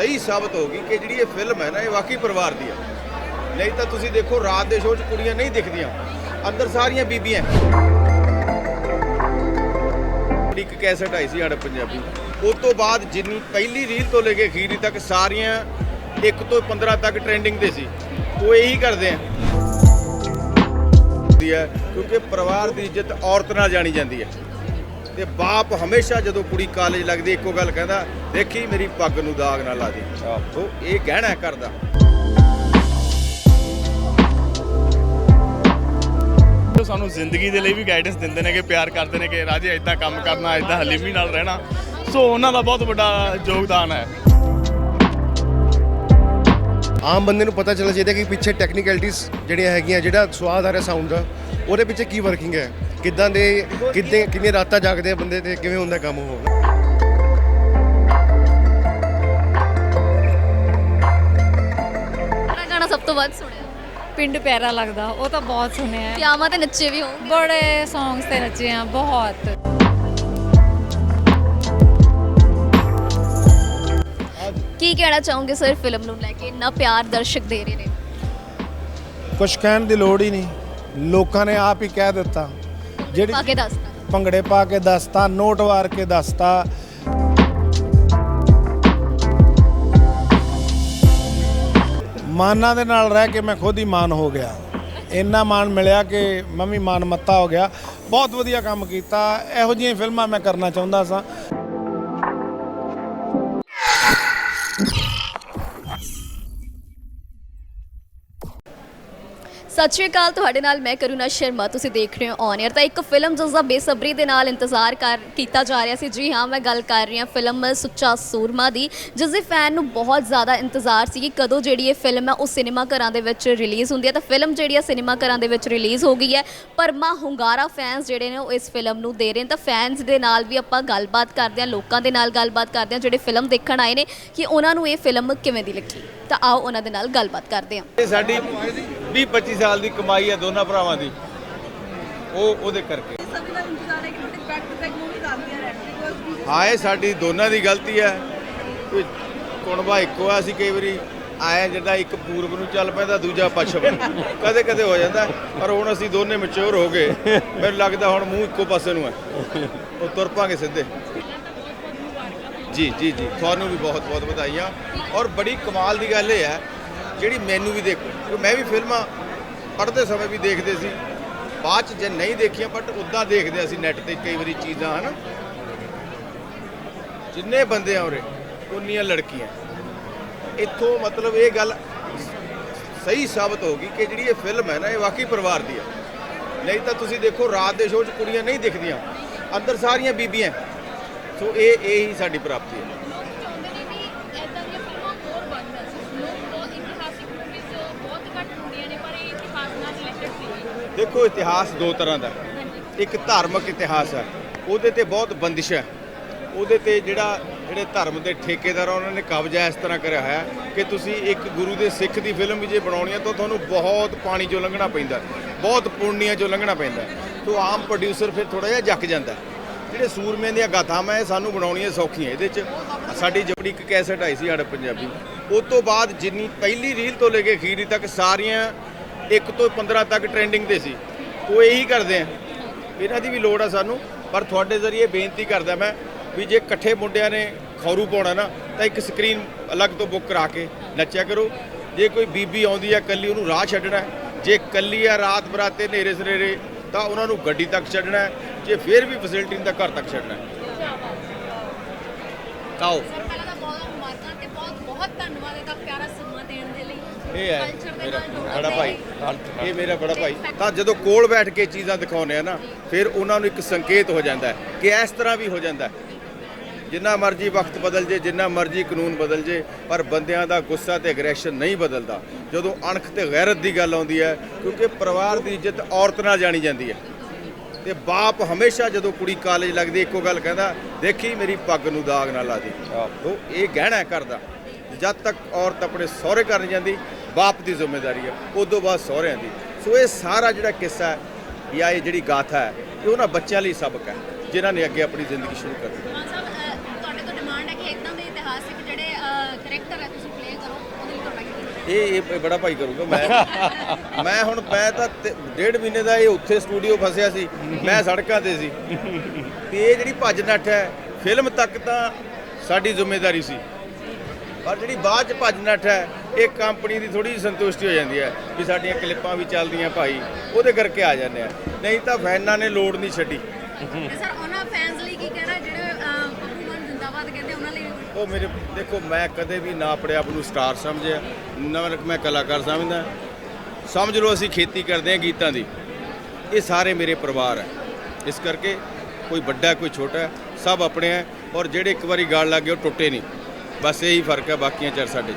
ਸਹੀ ਸਾਬਤ ਹੋ ਗਈ ਕਿ ਜਿਹੜੀ ਇਹ ਫਿਲਮ ਹੈ ਨਾ, ਇਹ ਵਾਕਈ ਪਰਿਵਾਰ ਦੀ ਹੈ ਨਹੀਂ ਤਾਂ ਤੁਸੀਂ ਦੇਖੋ, ਰਾਤ ਦੇ ਸ਼ੋਅ 'ਚ ਕੁੜੀਆਂ ਨਹੀਂ ਦਿਖਦੀਆਂ। ਅੰਦਰ ਸਾਰੀਆਂ ਬੀਬੀਆਂ ਇੱਕ ਕੈਸਟ ਆਈ ਸੀ ਸਾਡਾ ਪੰਜਾਬੀ ਉਸ ਤੋਂ ਬਾਅਦ ਜਿੰਨੀ ਪਹਿਲੀ ਰੀਲ ਤੋਂ ਲੈ ਕੇ ਅਖੀਰੀ ਤੱਕ ਸਾਰੀਆਂ 1 ਤੋਂ 15 ਤੱਕ ਟ੍ਰੈਂਡਿੰਗ ਤੇ ਸੀ। ਉਹ ਇਹੀ ਕਰਦੇ ਆ। ਹੈ, ਕਿਉਂਕਿ ਪਰਿਵਾਰ ਦੀ ਇੱਜ਼ਤ ਔਰਤ ਨਾਲ ਜਾਣੀ ਜਾਂਦੀ ਹੈ। ਤੇ ਬਾਪ ਹਮੇਸ਼ਾ ਜਦੋਂ ਕੁੜੀ ਕਾਲਜ ਲੱਗਦੀ ਇੱਕੋ ਗੱਲ ਕਹਿੰਦਾ ਦੇਖੀ ਮੇਰੀ ਪੱਗ ਨੂੰ ਦਾਗ ਨਾ ਲਾ ਦੇ। ਉਹ ਇਹ ਕਹਿਣਾ ਹੈ ਘਰ ਦਾ। ਉਹ ਸਾਨੂੰ ਜ਼ਿੰਦਗੀ ਦੇ ਲਈ ਵੀ ਗਾਈਡੈਂਸ ਦਿੰਦੇ ਨੇ ਕਿ ਪਿਆਰ ਕਰਦੇ ਨੇ ਕਿ ਰਾਜੇ ਇਦਾਂ ਕੰਮ ਕਰਨਾ ਇਦਾਂ ਹਲੀਮੀ ਨਾਲ ਰਹਿਣਾ। ਸੋ ਉਹਨਾਂ ਦਾ ਬਹੁਤ ਵੱਡਾ ਯੋਗਦਾਨ ਹੈ। ਆਮ ਬੰਦੇ ਨੂੰ ਪਤਾ ਚੱਲਣਾ ਚਾਹੀਦਾ ਕਿ ਪਿੱਛੇ ਟੈਕਨੀਕੈਲਿਟੀਜ਼ ਜਿਹੜੀਆਂ ਹੈਗੀਆਂ ਜਿਹੜਾ ਸਵਾਦ ਆ ਰਿਹਾ ਸਾਊਂਡ ਦਾ ਉਹਦੇ ਪਿੱਛੇ ਕੀ ਵਰਕਿੰਗ ਹੈ। ਕਿੱਦਾਂ ਦੇ ਕਿੱਦਾਂ ਕਿੰਨੀਆਂ ਰਾਤਾਂ ਜਾਗਦੇ ਆ ਬੰਦੇ ਤੇ ਕਿਵੇਂ ਹੁੰਦਾ ਕੰਮ ਉਹ? ਕਿਹੜਾ ਗਾਣਾ ਸਭ ਤੋਂ ਵੱਧ ਸੁਣਿਆ? ਪਿੰਡ ਪਿਆਰਾ ਲੱਗਦਾ ਉਹ ਤਾਂ ਬਹੁਤ ਸੁਣਿਆ ਹੈ। ਵਿਆਹਾਂ ਤੇ ਨੱਚੇ ਵੀ ਹੋਣਗੇ। ਬੜੇ ਸੌਂਗਸ ਤੇ ਨੱਚੇ ਆ ਬਹੁਤ। ਕੀ ਕਹਿਣਾ ਚਾਹੋਗੇ ਸਰ ਫਿਲਮ ਨੂੰ ਲੈ ਕੇ? ਇੰਨਾ ਪਿਆਰ ਦਰਸ਼ਕ ਦੇ ਰਹੇ ਨੇ। ਕੁਛ ਕਹਿਣ ਦੀ ਲੋੜ ਹੀ ਨਹੀਂ। ਲੋਕਾਂ ਨੇ ਆਪ ਹੀ ਕਹਿ ਦਿੱਤਾ। ਜਿਹੜੀ ਪਾ ਕੇ ਦੱਸਦਾ ਭੰਗੜੇ ਪਾ ਕੇ ਦੱਸਤਾ ਨੋਟ ਵਾਰ ਕੇ ਦੱਸਤਾ ਮਾਨਾਂ ਦੇ ਨਾਲ ਰਹਿ ਕੇ ਮੈਂ ਖੁਦ ਹੀ ਮਾਨ ਹੋ ਗਿਆ। ਇੰਨਾ ਮਾਨ ਮਿਲਿਆ ਕਿ ਮੈਂ ਵੀ ਮਾਨ ਮੱਤਾ ਹੋ ਗਿਆ। ਬਹੁਤ ਵਧੀਆ ਕੰਮ ਕੀਤਾ। ਇਹੋ ਜਿਹੀਆਂ ਫਿਲਮਾਂ ਮੈਂ ਕਰਨਾ ਚਾਹੁੰਦਾ ਸਾਂ। ਸਤਿ ਸ਼੍ਰੀ ਅਕਾਲ, ਤੁਹਾਡੇ ਨਾਲ ਮੈਂ ਕਰੁਣਾ ਸ਼ਰਮਾ, ਤੁਸੀਂ ਦੇਖ ਰਹੇ ਹੋ ਔਨ 에ਅਰ ਤਾਂ ਇੱਕ ਫਿਲਮ ਜਿਸ ਦਾ ਬੇਸਬਰੀ ਦੇ ਨਾਲ ਇੰਤਜ਼ਾਰ ਕਰ, ਕੀਤਾ ਜਾ ਰਿਹਾ ਸੀ। ਜੀ ਹਾਂ, ਮੈਂ ਗੱਲ ਕਰ ਰਹੀ ਹਾਂ ਫਿਲਮ ਸੁੱਚਾ ਸੂਰਮਾ ਦੀ, ਜਿਸ ਦੇ ਫੈਨ ਨੂੰ ਬਹੁਤ ਜ਼ਿਆਦਾ ਇੰਤਜ਼ਾਰ ਸੀ ਕਿ ਕਦੋਂ ਜਿਹੜੀ ਇਹ ਫਿਲਮ ਹੈ, ਉਹ ਸਿਨੇਮਾ ਘਰਾਂ ਦੇ ਵਿੱਚ ਰਿਲੀਜ਼ ਹੁੰਦੀ ਹੈ। ਤਾਂ ਫਿਲਮ ਜਿਹੜੀ ਹੈ, ਸਿਨੇਮਾ ਘਰਾਂ ਦੇ ਵਿੱਚ ਰਿਲੀਜ਼ ਹੋ ਗਈ ਹੈ। ਪਰ ਮਾ ਹੁੰਗਾਰਾ ਫੈਨਸ ਜਿਹੜੇ ਨੇ, ਉਹ ਇਸ ਫਿਲਮ ਨੂੰ ਦੇ ਰਹੇ ਨੇ। ਤਾਂ ਫੈਨਸ ਦੇ ਨਾਲ ਵੀ ਆਪਾਂ ਗੱਲਬਾਤ ਕਰਦੇ ਹਾਂ, ਲੋਕਾਂ ਦੇ ਨਾਲ ਗੱਲਬਾਤ ਕਰਦੇ ਹਾਂ, ਜਿਹੜੇ ਫਿਲਮ ਦੇਖਣ ਆਏ ਨੇ, ਕਿ ਉਹਨਾਂ ਨੂੰ ਇਹ ਫਿਲਮ ਕਿਵੇਂ ਦੀ ਲੱਗੀ। ਤਾਂ ਆਓ ਉਹਨਾਂ ਦੇ ਨਾਲ ਗੱਲਬਾਤ ਕਰਦੇ ਹਾਂ। ਸਾਡੀ 20 25 ਸਾਲ ਦੀ ਕਮਾਈ ਹੈ ਦੋਨਾਂ ਭਰਾਵਾਂ ਦੀ। ਉਹ ਉਹਦੇ ਕਰਕੇ। ਹਾਂ ਇਹ ਸਾਡੀ ਦੋਨਾਂ ਦੀ ਗਲਤੀ ਹੈ। ਕੋਈ ਕੁਣਬਾ ਇੱਕੋ ਆ ਅਸੀਂ ਕਈ ਵਾਰੀ ਆਇਆ ਜਿੱਦਾਂ ਇੱਕ ਪੂਰਬ ਨੂੰ ਚੱਲ ਪੈਂਦਾ ਦੂਜਾ ਪੱਛਮ ਕਦੇ ਕਦੇ ਹੋ ਜਾਂਦਾ ਪਰ ਹੁਣ ਅਸੀਂ ਦੋਨੇ ਮੈਚੁਰ ਹੋ ਗਏ। ਮੈਨੂੰ ਲੱਗਦਾ ਹੁਣ ਮੂੰਹ ਇੱਕੋ ਪਾਸੇ ਨੂੰ ਹੈ। ਉਹ ਤੁਰ ਪਾਂਗੇ ਸਿੱਧੇ। ਜੀ ਜੀ ਜੀ। ਤੁਹਾਨੂੰ ਵੀ ਬਹੁਤ ਬਹੁਤ ਵਧਾਈਆਂ। ਔਰ ਬੜੀ ਕਮਾਲ ਦੀ ਗੱਲ ਇਹ ਹੈ ਜਿਹੜੀ ਮੈਨੂੰ ਵੀ ਦੇਖੋ ਕਿਉਂਕਿ ਮੈਂ ਵੀ ਫਿਲਮਾਂ ਪੜ੍ਹਦੇ ਸਮੇਂ ਵੀ ਦੇਖਦੇ ਸੀ। ਬਾਅਦ ਚ ਜੇ ਨਹੀਂ ਦੇਖੀਆਂ ਬਟ ਉਦਾਂ ਦੇਖਦੇ ਅਸੀਂ ਨੈਟ ਤੇ ਕਈ ਵਾਰੀ ਚੀਜ਼ਾਂ, ਹਨ। ਜਿੰਨੇ ਬੰਦੇ ਆ ਉਰੇ, ਉਨੀਆਂ ਲੜਕੀਆਂ। ਇੱਥੋਂ ਮਤਲਬ ਇਹ ਗੱਲ ਸਹੀ ਸਾਬਤ ਹੋ ਗਈ ਕਿ ਜਿਹੜੀ ਇਹ ਫਿਲਮ ਹੈ ਨਾ, ਇਹ ਵਾਕਈ ਪਰਿਵਾਰ ਦੀ ਹੈ ਨਹੀਂ ਤਾਂ ਤੁਸੀਂ ਦੇਖੋ, ਰਾਤ ਦੇ ਸ਼ੋਅ 'ਚ ਕੁੜੀਆਂ ਨਹੀਂ ਦਿਖਦੀਆਂ। ਅੰਦਰ ਸਾਰੀਆਂ ਬੀਬੀਆਂ। ਸੋ ਇਹ ਇਹ ਹੀ ਸਾਡੀ ਪ੍ਰਾਪਤੀ ਹੈ। ਦੇਖੋ ਇਤਿਹਾਸ ਦੋ ਤਰ੍ਹਾਂ ਦਾ ਇੱਕ ਧਾਰਮਿਕ ਇਤਿਹਾਸ ਹੈ। ਉਹਦੇ ਤੇ ਬਹੁਤ ਬੰਦਿਸ਼ ਹੈ। ਉਹਦੇ ਤੇ ਜਿਹੜਾ ਜਿਹੜੇ ਧਰਮ ਦੇ ਠੇਕੇਦਾਰ ਆ, ਉਹਨਾਂ ਨੇ ਕਬਜ਼ਾ ਇਸ ਤਰ੍ਹਾਂ ਕਰਿਆ ਹੋਇਆ ਕਿ ਤੁਸੀਂ ਇੱਕ ਗੁਰੂ ਦੇ ਸਿੱਖ ਦੀ ਫਿਲਮ ਵੀ ਜੇ ਬਣਾਉਣੀ ਹੈ ਤਾਂ ਤੁਹਾਨੂੰ ਬਹੁਤ ਪਾਣੀ ਚੋਂ ਲੰਘਣਾ ਪੈਂਦਾ ਬਹੁਤ ਪੁੰਨੀਆਂ ਚੋਂ ਲੰਘਣਾ ਪੈਂਦਾ ਸੋ ਆਮ ਪ੍ਰੋਡਿਊਸਰ ਫਿਰ ਥੋੜਾ ਜਿਹਾ ਜੱਕ ਜਾਂਦਾ ਜਿਹੜੇ ਸੂਰਮਿਆਂ ਦੀਆਂ ਗਾਥਾਵਾਂ ਇਹ ਸਾਨੂੰ ਬਣਾਉਣੀਆਂ ਸੌਖੀਆਂ ਇਹਦੇ 'ਚ। ਸਾਡੀ ਜਿਹੜੀ ਇੱਕ ਕੈਸਟ ਆਈ ਸੀ ਸਾਡਾ ਪੰਜਾਬੀ। ਉਸ ਤੋਂ ਬਾਅਦ ਜਿੰਨੀ ਪਹਿਲੀ ਰੀਲ ਤੋਂ ਲੈ ਕੇ ਅਖੀਰੀ ਤੱਕ ਸਾਰੀਆਂ 1 ਤੋਂ 15 ਤੱਕ ਟ੍ਰੈਂਡਿੰਗ ਤੇ ਸੀ ਉਹ ਇਹੀ ਕਰਦੇ ਆ ਇਹਨਾਂ ਦੀ ਵੀ ਲੋੜ ਆ ਸਾਨੂੰ ਪਰ ਤੁਹਾਡੇ ਜ਼ਰੀਏ ਬੇਨਤੀ ਕਰਦਾ ਮੈਂ ਵੀ ਜੇ ਇਕੱਠੇ ਮੁੰਡਿਆਂ ਨੇ ਖੌਰੂ ਪਾਉਣਾ ਨਾ ਤਾਂ ਇੱਕ ਸਕਰੀਨ ਅਲੱਗ ਤੋਂ ਬੁੱਕ ਕਰਾ ਕੇ ਨੱਚਿਆ ਕਰੋ ਜੇ ਕੋਈ ਬੀਬੀ ਆਉਂਦੀ ਆ ਕੱਲੀ ਉਹਨੂੰ ਰਾਹ ਛੱਡਣਾ। ਜੇ ਕੱਲੀ ਆ ਰਾਤ ਬਰਾਤੇ ਨੇਰੇ ਸਨੇਰੇ ਤਾਂ ਉਹਨਾਂ ਨੂੰ ਗੱਡੀ ਤੱਕ ਛੱਡਣਾ। ਜੇ ਫੇਰ ਵੀ ਫੈਸਿਲਿਟੀ ਤਾਂ ਘਰ ਤੱਕ ਛੱਡਣਾ। ਆਓ ਪਹਿਲਾਂ ਤਾਂ ਬਹੁਤ ਮੁਬਾਰਕਾਂ ਤੇ ਬਹੁਤ ਬਹੁਤ ਧੰਨਵਾਦ ਇਹਦਾ ਪਿਆਰਾ ਸਮਾਂ ਦੇਣ ਦੇ ਲਈ ਇਹ ਹੈ ਮੇਰਾ ਬੜਾ ਭਾਈ। ਇਹ ਮੇਰਾ ਬੜਾ ਭਾਈ। ਤਾਂ ਜਦੋਂ ਕੋਲ ਬੈਠ ਕੇ ਚੀਜ਼ਾਂ ਦਿਖਾਉਂਦੇ ਆ ਨਾ ਫਿਰ ਉਹਨਾਂ ਨੂੰ ਇੱਕ ਸੰਕੇਤ ਹੋ ਜਾਂਦਾ ਹੈ ਕਿ ਇਸ ਤਰ੍ਹਾਂ ਵੀ ਹੋ ਜਾਂਦਾ ਹੈ। ਜਿੰਨਾ ਮਰਜ਼ੀ ਵਕਤ ਬਦਲ ਜੇ ਜਿੰਨਾ ਮਰਜ਼ੀ ਕਾਨੂੰਨ ਬਦਲ ਜੇ ਪਰ ਬੰਦਿਆਂ ਦਾ ਗੁੱਸਾ ਤੇ ਐਗਰੈਸ਼ਨ ਨਹੀਂ ਬਦਲਦਾ। ਜਦੋਂ ਅਣਖ ਤੇ ਗੈਰਤ ਦੀ ਗੱਲ ਆਉਂਦੀ ਹੈ ਕਿਉਂਕਿ ਪਰਿਵਾਰ ਦੀ ਇੱਜ਼ਤ ਔਰਤ ਨਾਲ ਜਾਣੀ ਜਾਂਦੀ ਹੈ। ਤੇ ਬਾਪ ਹਮੇਸ਼ਾ ਜਦੋਂ ਕੁੜੀ ਕਾਲਜ ਲੱਗਦੀ ਇੱਕੋ ਗੱਲ ਕਹਿੰਦਾ ਦੇਖੀ ਮੇਰੀ ਪੱਗ ਨੂੰ ਦਾਗ ਨਾ ਲਾ ਦੇ। ਉਹ ਇਹ ਗਹਿਣਾ ਹੈ ਘਰ ਦਾ। ਜਦ ਤੱਕ ਔਰਤ ਆਪਣੇ ਸਹੁਰੇ ਘਰ ਨਹੀਂ ਜਾਂਦੀ ਬਾਪ ਦੀ ਜ਼ਿੰਮੇਵਾਰੀ ਹੈ ਉਦੋਂ ਬਾਅਦ ਸਹੁਰਿਆਂ ਦੀ। ਸੋ ਇਹ ਸਾਰਾ ਜਿਹੜਾ ਕਿੱਸਾ ਹੈ ਜਾਂ ਇਹ ਜਿਹੜੀ ਗਾਥਾ ਹੈ ਇਹ ਉਹਨਾਂ ਬੱਚਿਆਂ ਲਈ ਸਬਕ ਹੈ ਜਿਨ੍ਹਾਂ ਨੇ ਅੱਗੇ ਆਪਣੀ ਜ਼ਿੰਦਗੀ ਸ਼ੁਰੂ ਕਰਨੀ ਅ, ਤੁਹਾਡੇ ਤੋਂ ਡਿਮਾਂਡ ਹੈ ਕਿ ਇਦਾਂ ਦੇ ਇਤਿਹਾਸਿਕ ਜਿਹੜੇ ਕਰੈਕਟਰ ਹੈ ਤੁਸੀਂ ਪਲੇ ਕਰੋ ਉਹਦੇ ਲਈ ਤੁਹਾਡਾ ਇਹ ਇਹ ਬੜਾ ਭਾਈ ਕਰੂਗਾ ਮੈਂ। ਮੈਂ ਹੁਣ ਮੈਂ ਤਾਂ ਤੇ- ਡੇਢ ਮਹੀਨੇ ਦਾ ਇਹ ਉੱਥੇ ਸਟੂਡੀਓ ਫਸਿਆ ਸੀ ਮੈਂ ਸੜਕਾਂ ਤੇ ਸੀ। ਤੇ ਇਹ ਜਿਹੜੀ ਭੱਜ ਨੱਠ ਹੈ ਫਿਲਮ ਤੱਕ ਤਾਂ ਸਾਡੀ ਜ਼ਿੰਮੇਵਾਰੀ ਸੀ। ਪਰ ਜਿਹੜੀ ਬਾਅਦ ਚ ਭੱਜ ਨੱਠ ਹੈ ਇਹ ਕੰਪਨੀ ਦੀ ਥੋੜੀ ਸੰਤੁਸ਼ਟੀ ਹੋ ਜਾਂਦੀ ਹੈ ਵੀ ਸਾਡੀਆਂ ਕਲਿੱਪਾਂ ਵੀ ਚੱਲਦੀਆਂ ਭਾਈ ਉਹਦੇ ਕਰਕੇ ਆ ਜਾਂਦੇ ਆ। ਨਹੀਂ ਤਾਂ ਫੈਨਾਂ ਨੇ ਲੋੜ ਨਹੀਂ ਛੱਡੀ। ਤੇ ਸਰ ਉਹਨਾਂ ਫੈਨਸ ਲਈ ਕੀ ਕਹਿਣਾ? ਜਿਹੜੇ ਬੱਬੂ ਮਾਨ ਜਿੰਦਾਬਾਦ ਕਹਿੰਦੇ ਉਹਨਾਂ ਲਈ ਉਹ ਮੇਰੇ ਦੇਖੋ ਮੈਂ ਕਦੇ ਵੀ ਨਾ ਆਪਣੇ ਆਪ ਨੂੰ ਸਟਾਰ ਸਮਝਿਆ। ਨਾ ਮੈਂ ਕਲਾਕਾਰ ਸਮਝਦਾ। ਸਮਝ ਲਓ ਅਸੀਂ ਖੇਤੀ ਕਰਦੇ ਹਾਂ ਗੀਤਾਂ ਦੀ। ਇਹ ਸਾਰੇ ਮੇਰੇ ਪਰਿਵਾਰ ਹੈ। ਇਸ ਕਰਕੇ ਕੋਈ ਵੱਡਾ ਕੋਈ ਛੋਟਾ ਹੈ, ਸਭ ਆਪਣੇ ਹੈ। ਔਰ ਜਿਹੜੇ ਇੱਕ ਵਾਰੀ ਗਾਲ ਲੱਗ ਗਏ ਉਹ ਟੁੱਟੇ ਨਹੀਂ। ਬਸ ਇਹੀ ਫ਼ਰਕ ਹੈ ਬਾਕੀਆਂ ਚਾਰ ਸਾਡੇ ਚ।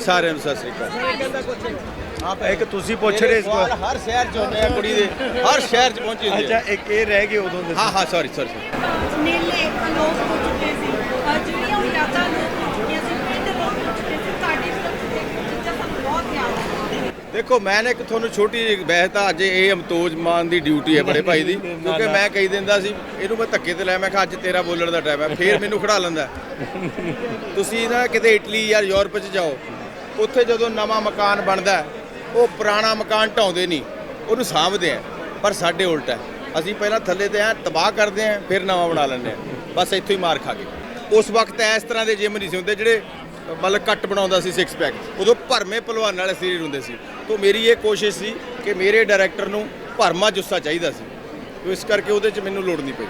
ਸਾਰਿਆਂ ਨੂੰ ਸਤਿ ਸ੍ਰੀ ਅਕਾਲ। ਆਪ ਇੱਕ ਤੁਸੀਂ ਪੁੱਛ ਰਹੇ ਇਸ ਸਵਾਲ ਹਰ ਸ਼ਹਿਰ ਚ ਹੁੰਦੇ ਆ ਕੁੜੀ ਦੇ। ਹਰ ਸ਼ਹਿਰ ਚ ਪਹੁੰਚੇ ਹੁੰਦੇ ਅੱਛਾ ਇੱਕ ਇਹ ਰਹਿ ਗਏ ਉਦੋਂ ਦੇ ਹਾਂ ਹਾਂ ਸੌਰੀ ਸੌਰੀ ਮੇਲੇ ਅਲੋਪ ਹੋ ਚੁੱਕੇ ਸੀ ਅਹ ਜਿਹੜੀਆਂ ਉਹ ਯਾਦਾਂ ਅਲੋਪ ਹੋ ਚੁੱਕੀਆਂ ਸੀ ਪਿੰਡ ਅਲੋਪ ਹੋ ਚੁੱਕੇ ਸੀ ਤੁਹਾਡੀ ਫਿਲਮ 'ਚ ਦੇਖ ਚੀਜ਼ਾਂ ਸਾਨੂੰ ਬਹੁਤ ਯਾਦ ਆਉਂਦੀਆਂ ਦੇਖੋ ਮੈਂ ਨਾ ਇੱਕ ਤੁਹਾਨੂੰ ਛੋਟੀ ਜਿਹੀ ਵੈਸੇ ਤਾਂ ਅੱਜ ਇਹ ਅਮਤੋਜ ਮਾਨ ਦੀ ਡਿਊਟੀ ਹੈ ਬੜੇ ਭਾਈ ਦੀ ਕਿਉਂਕਿ ਮੈਂ ਕਹੀ ਦਿੰਦਾ ਸੀ ਇਹਨੂੰ ਮੈਂ ਧੱਕੇ ਤੇ ਲੈ ਮੈਂ ਕਿਹਾ ਅੱਜ ਤੇਰਾ ਬੋਲਣ ਦਾ ਟਾਈਮ ਹੈ ਫੇਰ ਮੈਨੂੰ ਖੜਾ ਲੈਂਦਾ। ਤੁਸੀਂ ਨਾ ਕਿਤੇ ਇਟਲੀ ਜਾਂ ਯੂਰਪ 'ਚ ਜਾਓ ਉੱਥੇ ਜਦੋਂ ਨਵਾਂ ਮਕਾਨ ਬਣਦਾ ਉਹ ਪੁਰਾਣਾ ਮਕਾਨ ਢਾਉਂਦੇ ਨਹੀਂ ਉਹਨੂੰ ਸਾਂਭਦੇ ਆ ਪਰ ਸਾਡੇ ਉਲਟ ਹੈ। ਅਸੀਂ ਪਹਿਲਾਂ ਥੱਲੇ ਤੇ ਆ ਤਬਾਹ ਕਰਦੇ ਆ ਫਿਰ ਨਵਾਂ ਬਣਾ ਲੈਂਦੇ ਆ ਬਸ ਇੱਥੋਂ ਹੀ ਮਾਰ ਖਾ ਗਏ ਉਸ ਵਕਤ ਇਸ ਤਰ੍ਹਾਂ ਦੇ ਜਿਮ ਨਹੀਂ ਸੀ ਹੁੰਦੇ ਜਿਹੜੇ ਮਤਲਬ ਕੱਟ ਬਣਾਉਂਦਾ ਸੀ 6 ਪੈਕ ਉਦੋਂ ਭਰਮੇ ਪਹਿਲਵਾਨ ਵਾਲੇ ਸਰੀਰ ਹੁੰਦੇ ਸੀ। ਤੋਂ ਮੇਰੀ ਇਹ ਕੋਸ਼ਿਸ਼ ਸੀ ਕਿ ਮੇਰੇ ਡਾਇਰੈਕਟਰ ਨੂੰ ਭਰਮਾ ਜੁੱਸਾ ਚਾਹੀਦਾ ਸੀ। ਤੋਂ ਇਸ ਕਰਕੇ ਉਹਦੇ 'ਚ ਮੈਨੂੰ ਲੋੜ ਨਹੀਂ ਪਈ।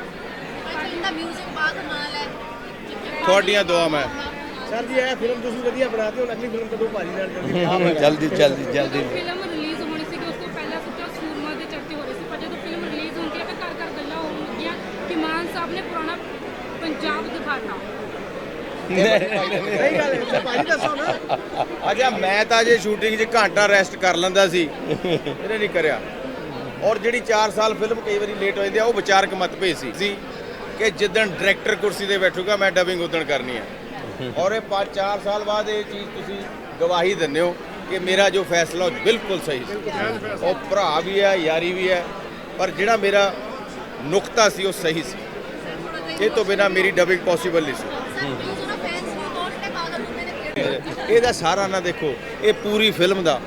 ਤੁਹਾਡੀਆਂ ਦੁਆਵਾਂ ਹੈ ਸਰ ਜੀ ਇਹ ਫਿਲਮ ਤੁਸੀਂ ਵਧੀਆ ਬਣਾਤੇ ਹੋ ਅਗਲੀ ਫਿਲਮ ਕਦੋਂ ਭਾਜੀ ਨਾਲ ਜਲਦੀ ਜਲਦੀ ਜਲਦੀ। ਜਲਦੀ ਫਿਲਮ ਰਿਲੀਜ਼ ਹੋਣੀ ਸੀ ਉਸ ਤੋਂ ਪਹਿਲਾਂ ਸੁੱਚਾ ਸੂਰਮਾ ਦੇ ਚਰਚੇ ਹੋ ਰਹੇ ਸੀ ਪਰ ਜਦੋਂ ਫਿਲਮ ਰਿਲੀਜ਼ ਹੁੰਦੀ ਹੈ ਤਾਂ ਘਰ ਘਰ ਗੱਲਾਂ ਹੋਣ ਲੱਗੀਆਂ ਕਿ ਮਾਨ ਸਾਹਿਬ ਨੇ ਪੁਰਾਣਾ ਪੰਜਾਬ ਦਿਖਾਤਾ। ਸਹੀ ਗੱਲ ਹੈ ਭਾਜੀ ਦੱਸੋ ਨਾ। ਅਜਾ ਮੈਂ ਤਾਂ ਜੇ ਸ਼ੂਟਿੰਗ 'ਚ ਘੰਟਾ ਰੈਸਟ ਕਰ ਲੈਂਦਾ ਸੀ, ਇਹਨੇ ਨਹੀਂ ਕਰਿਆ। ਔਰ ਜਿਹੜੀ 4 ਸਾਲ ਫਿਲਮ ਕਈ ਵਾਰੀ ਲੇਟ ਹੋ ਜਾਂਦੀ ਆ, ਉਹ ਵਿਚਾਰਕ ਮਤਭੇਦ ਸੀ। ਸੀ ਕਿ ਜਿੱਦਣ ਡਾਇਰੈਕਟਰ ਕੁਰਸੀ ਤੇ ਬੈਠੂਗਾ, ਮੈਂ ਡਬਿੰਗ ਉਦਣ ਕਰਨੀ ਹੈ ਔਰ ਇਹ 5-4 ਸਾਲ ਬਾਅਦ ਇਹ ਚੀਜ਼ ਤੁਸੀਂ ਗਵਾਹੀ ਦਿੰਦੇ ਹੋ ਕਿ ਮੇਰਾ ਜੋ ਫੈਸਲਾ ਉਹ ਬਿਲਕੁਲ ਸਹੀ ਸੀ। ਉਹ ਭਰਾ ਵੀ ਹੈ, ਯਾਰੀ ਵੀ ਹੈ, ਪਰ ਜਿਹੜਾ ਮੇਰਾ ਨੁਕਤਾ ਸੀ, ਉਹ ਸਹੀ ਸੀ। ਇਹ ਤੋਂ ਬਿਨਾ ਮੇਰੀ ਡਬਿੰਗ ਪੋਸੀਬਲ ਨਹੀਂ ਸੀ ਸਰ ਪਲੀਜ਼ ਉਹਨਾਂ ਫੈਨਸ ਨੂੰ ਕੌਣ ਤੇ ਪਾਗਲ ਹੁੰਦੇ ਨੇ theatre ਇਹਦਾ ਸਾਰਾ ਨਾ ਦੇਖੋ ਇਹ ਪੂਰੀ ਫਿਲਮ ਦਾ।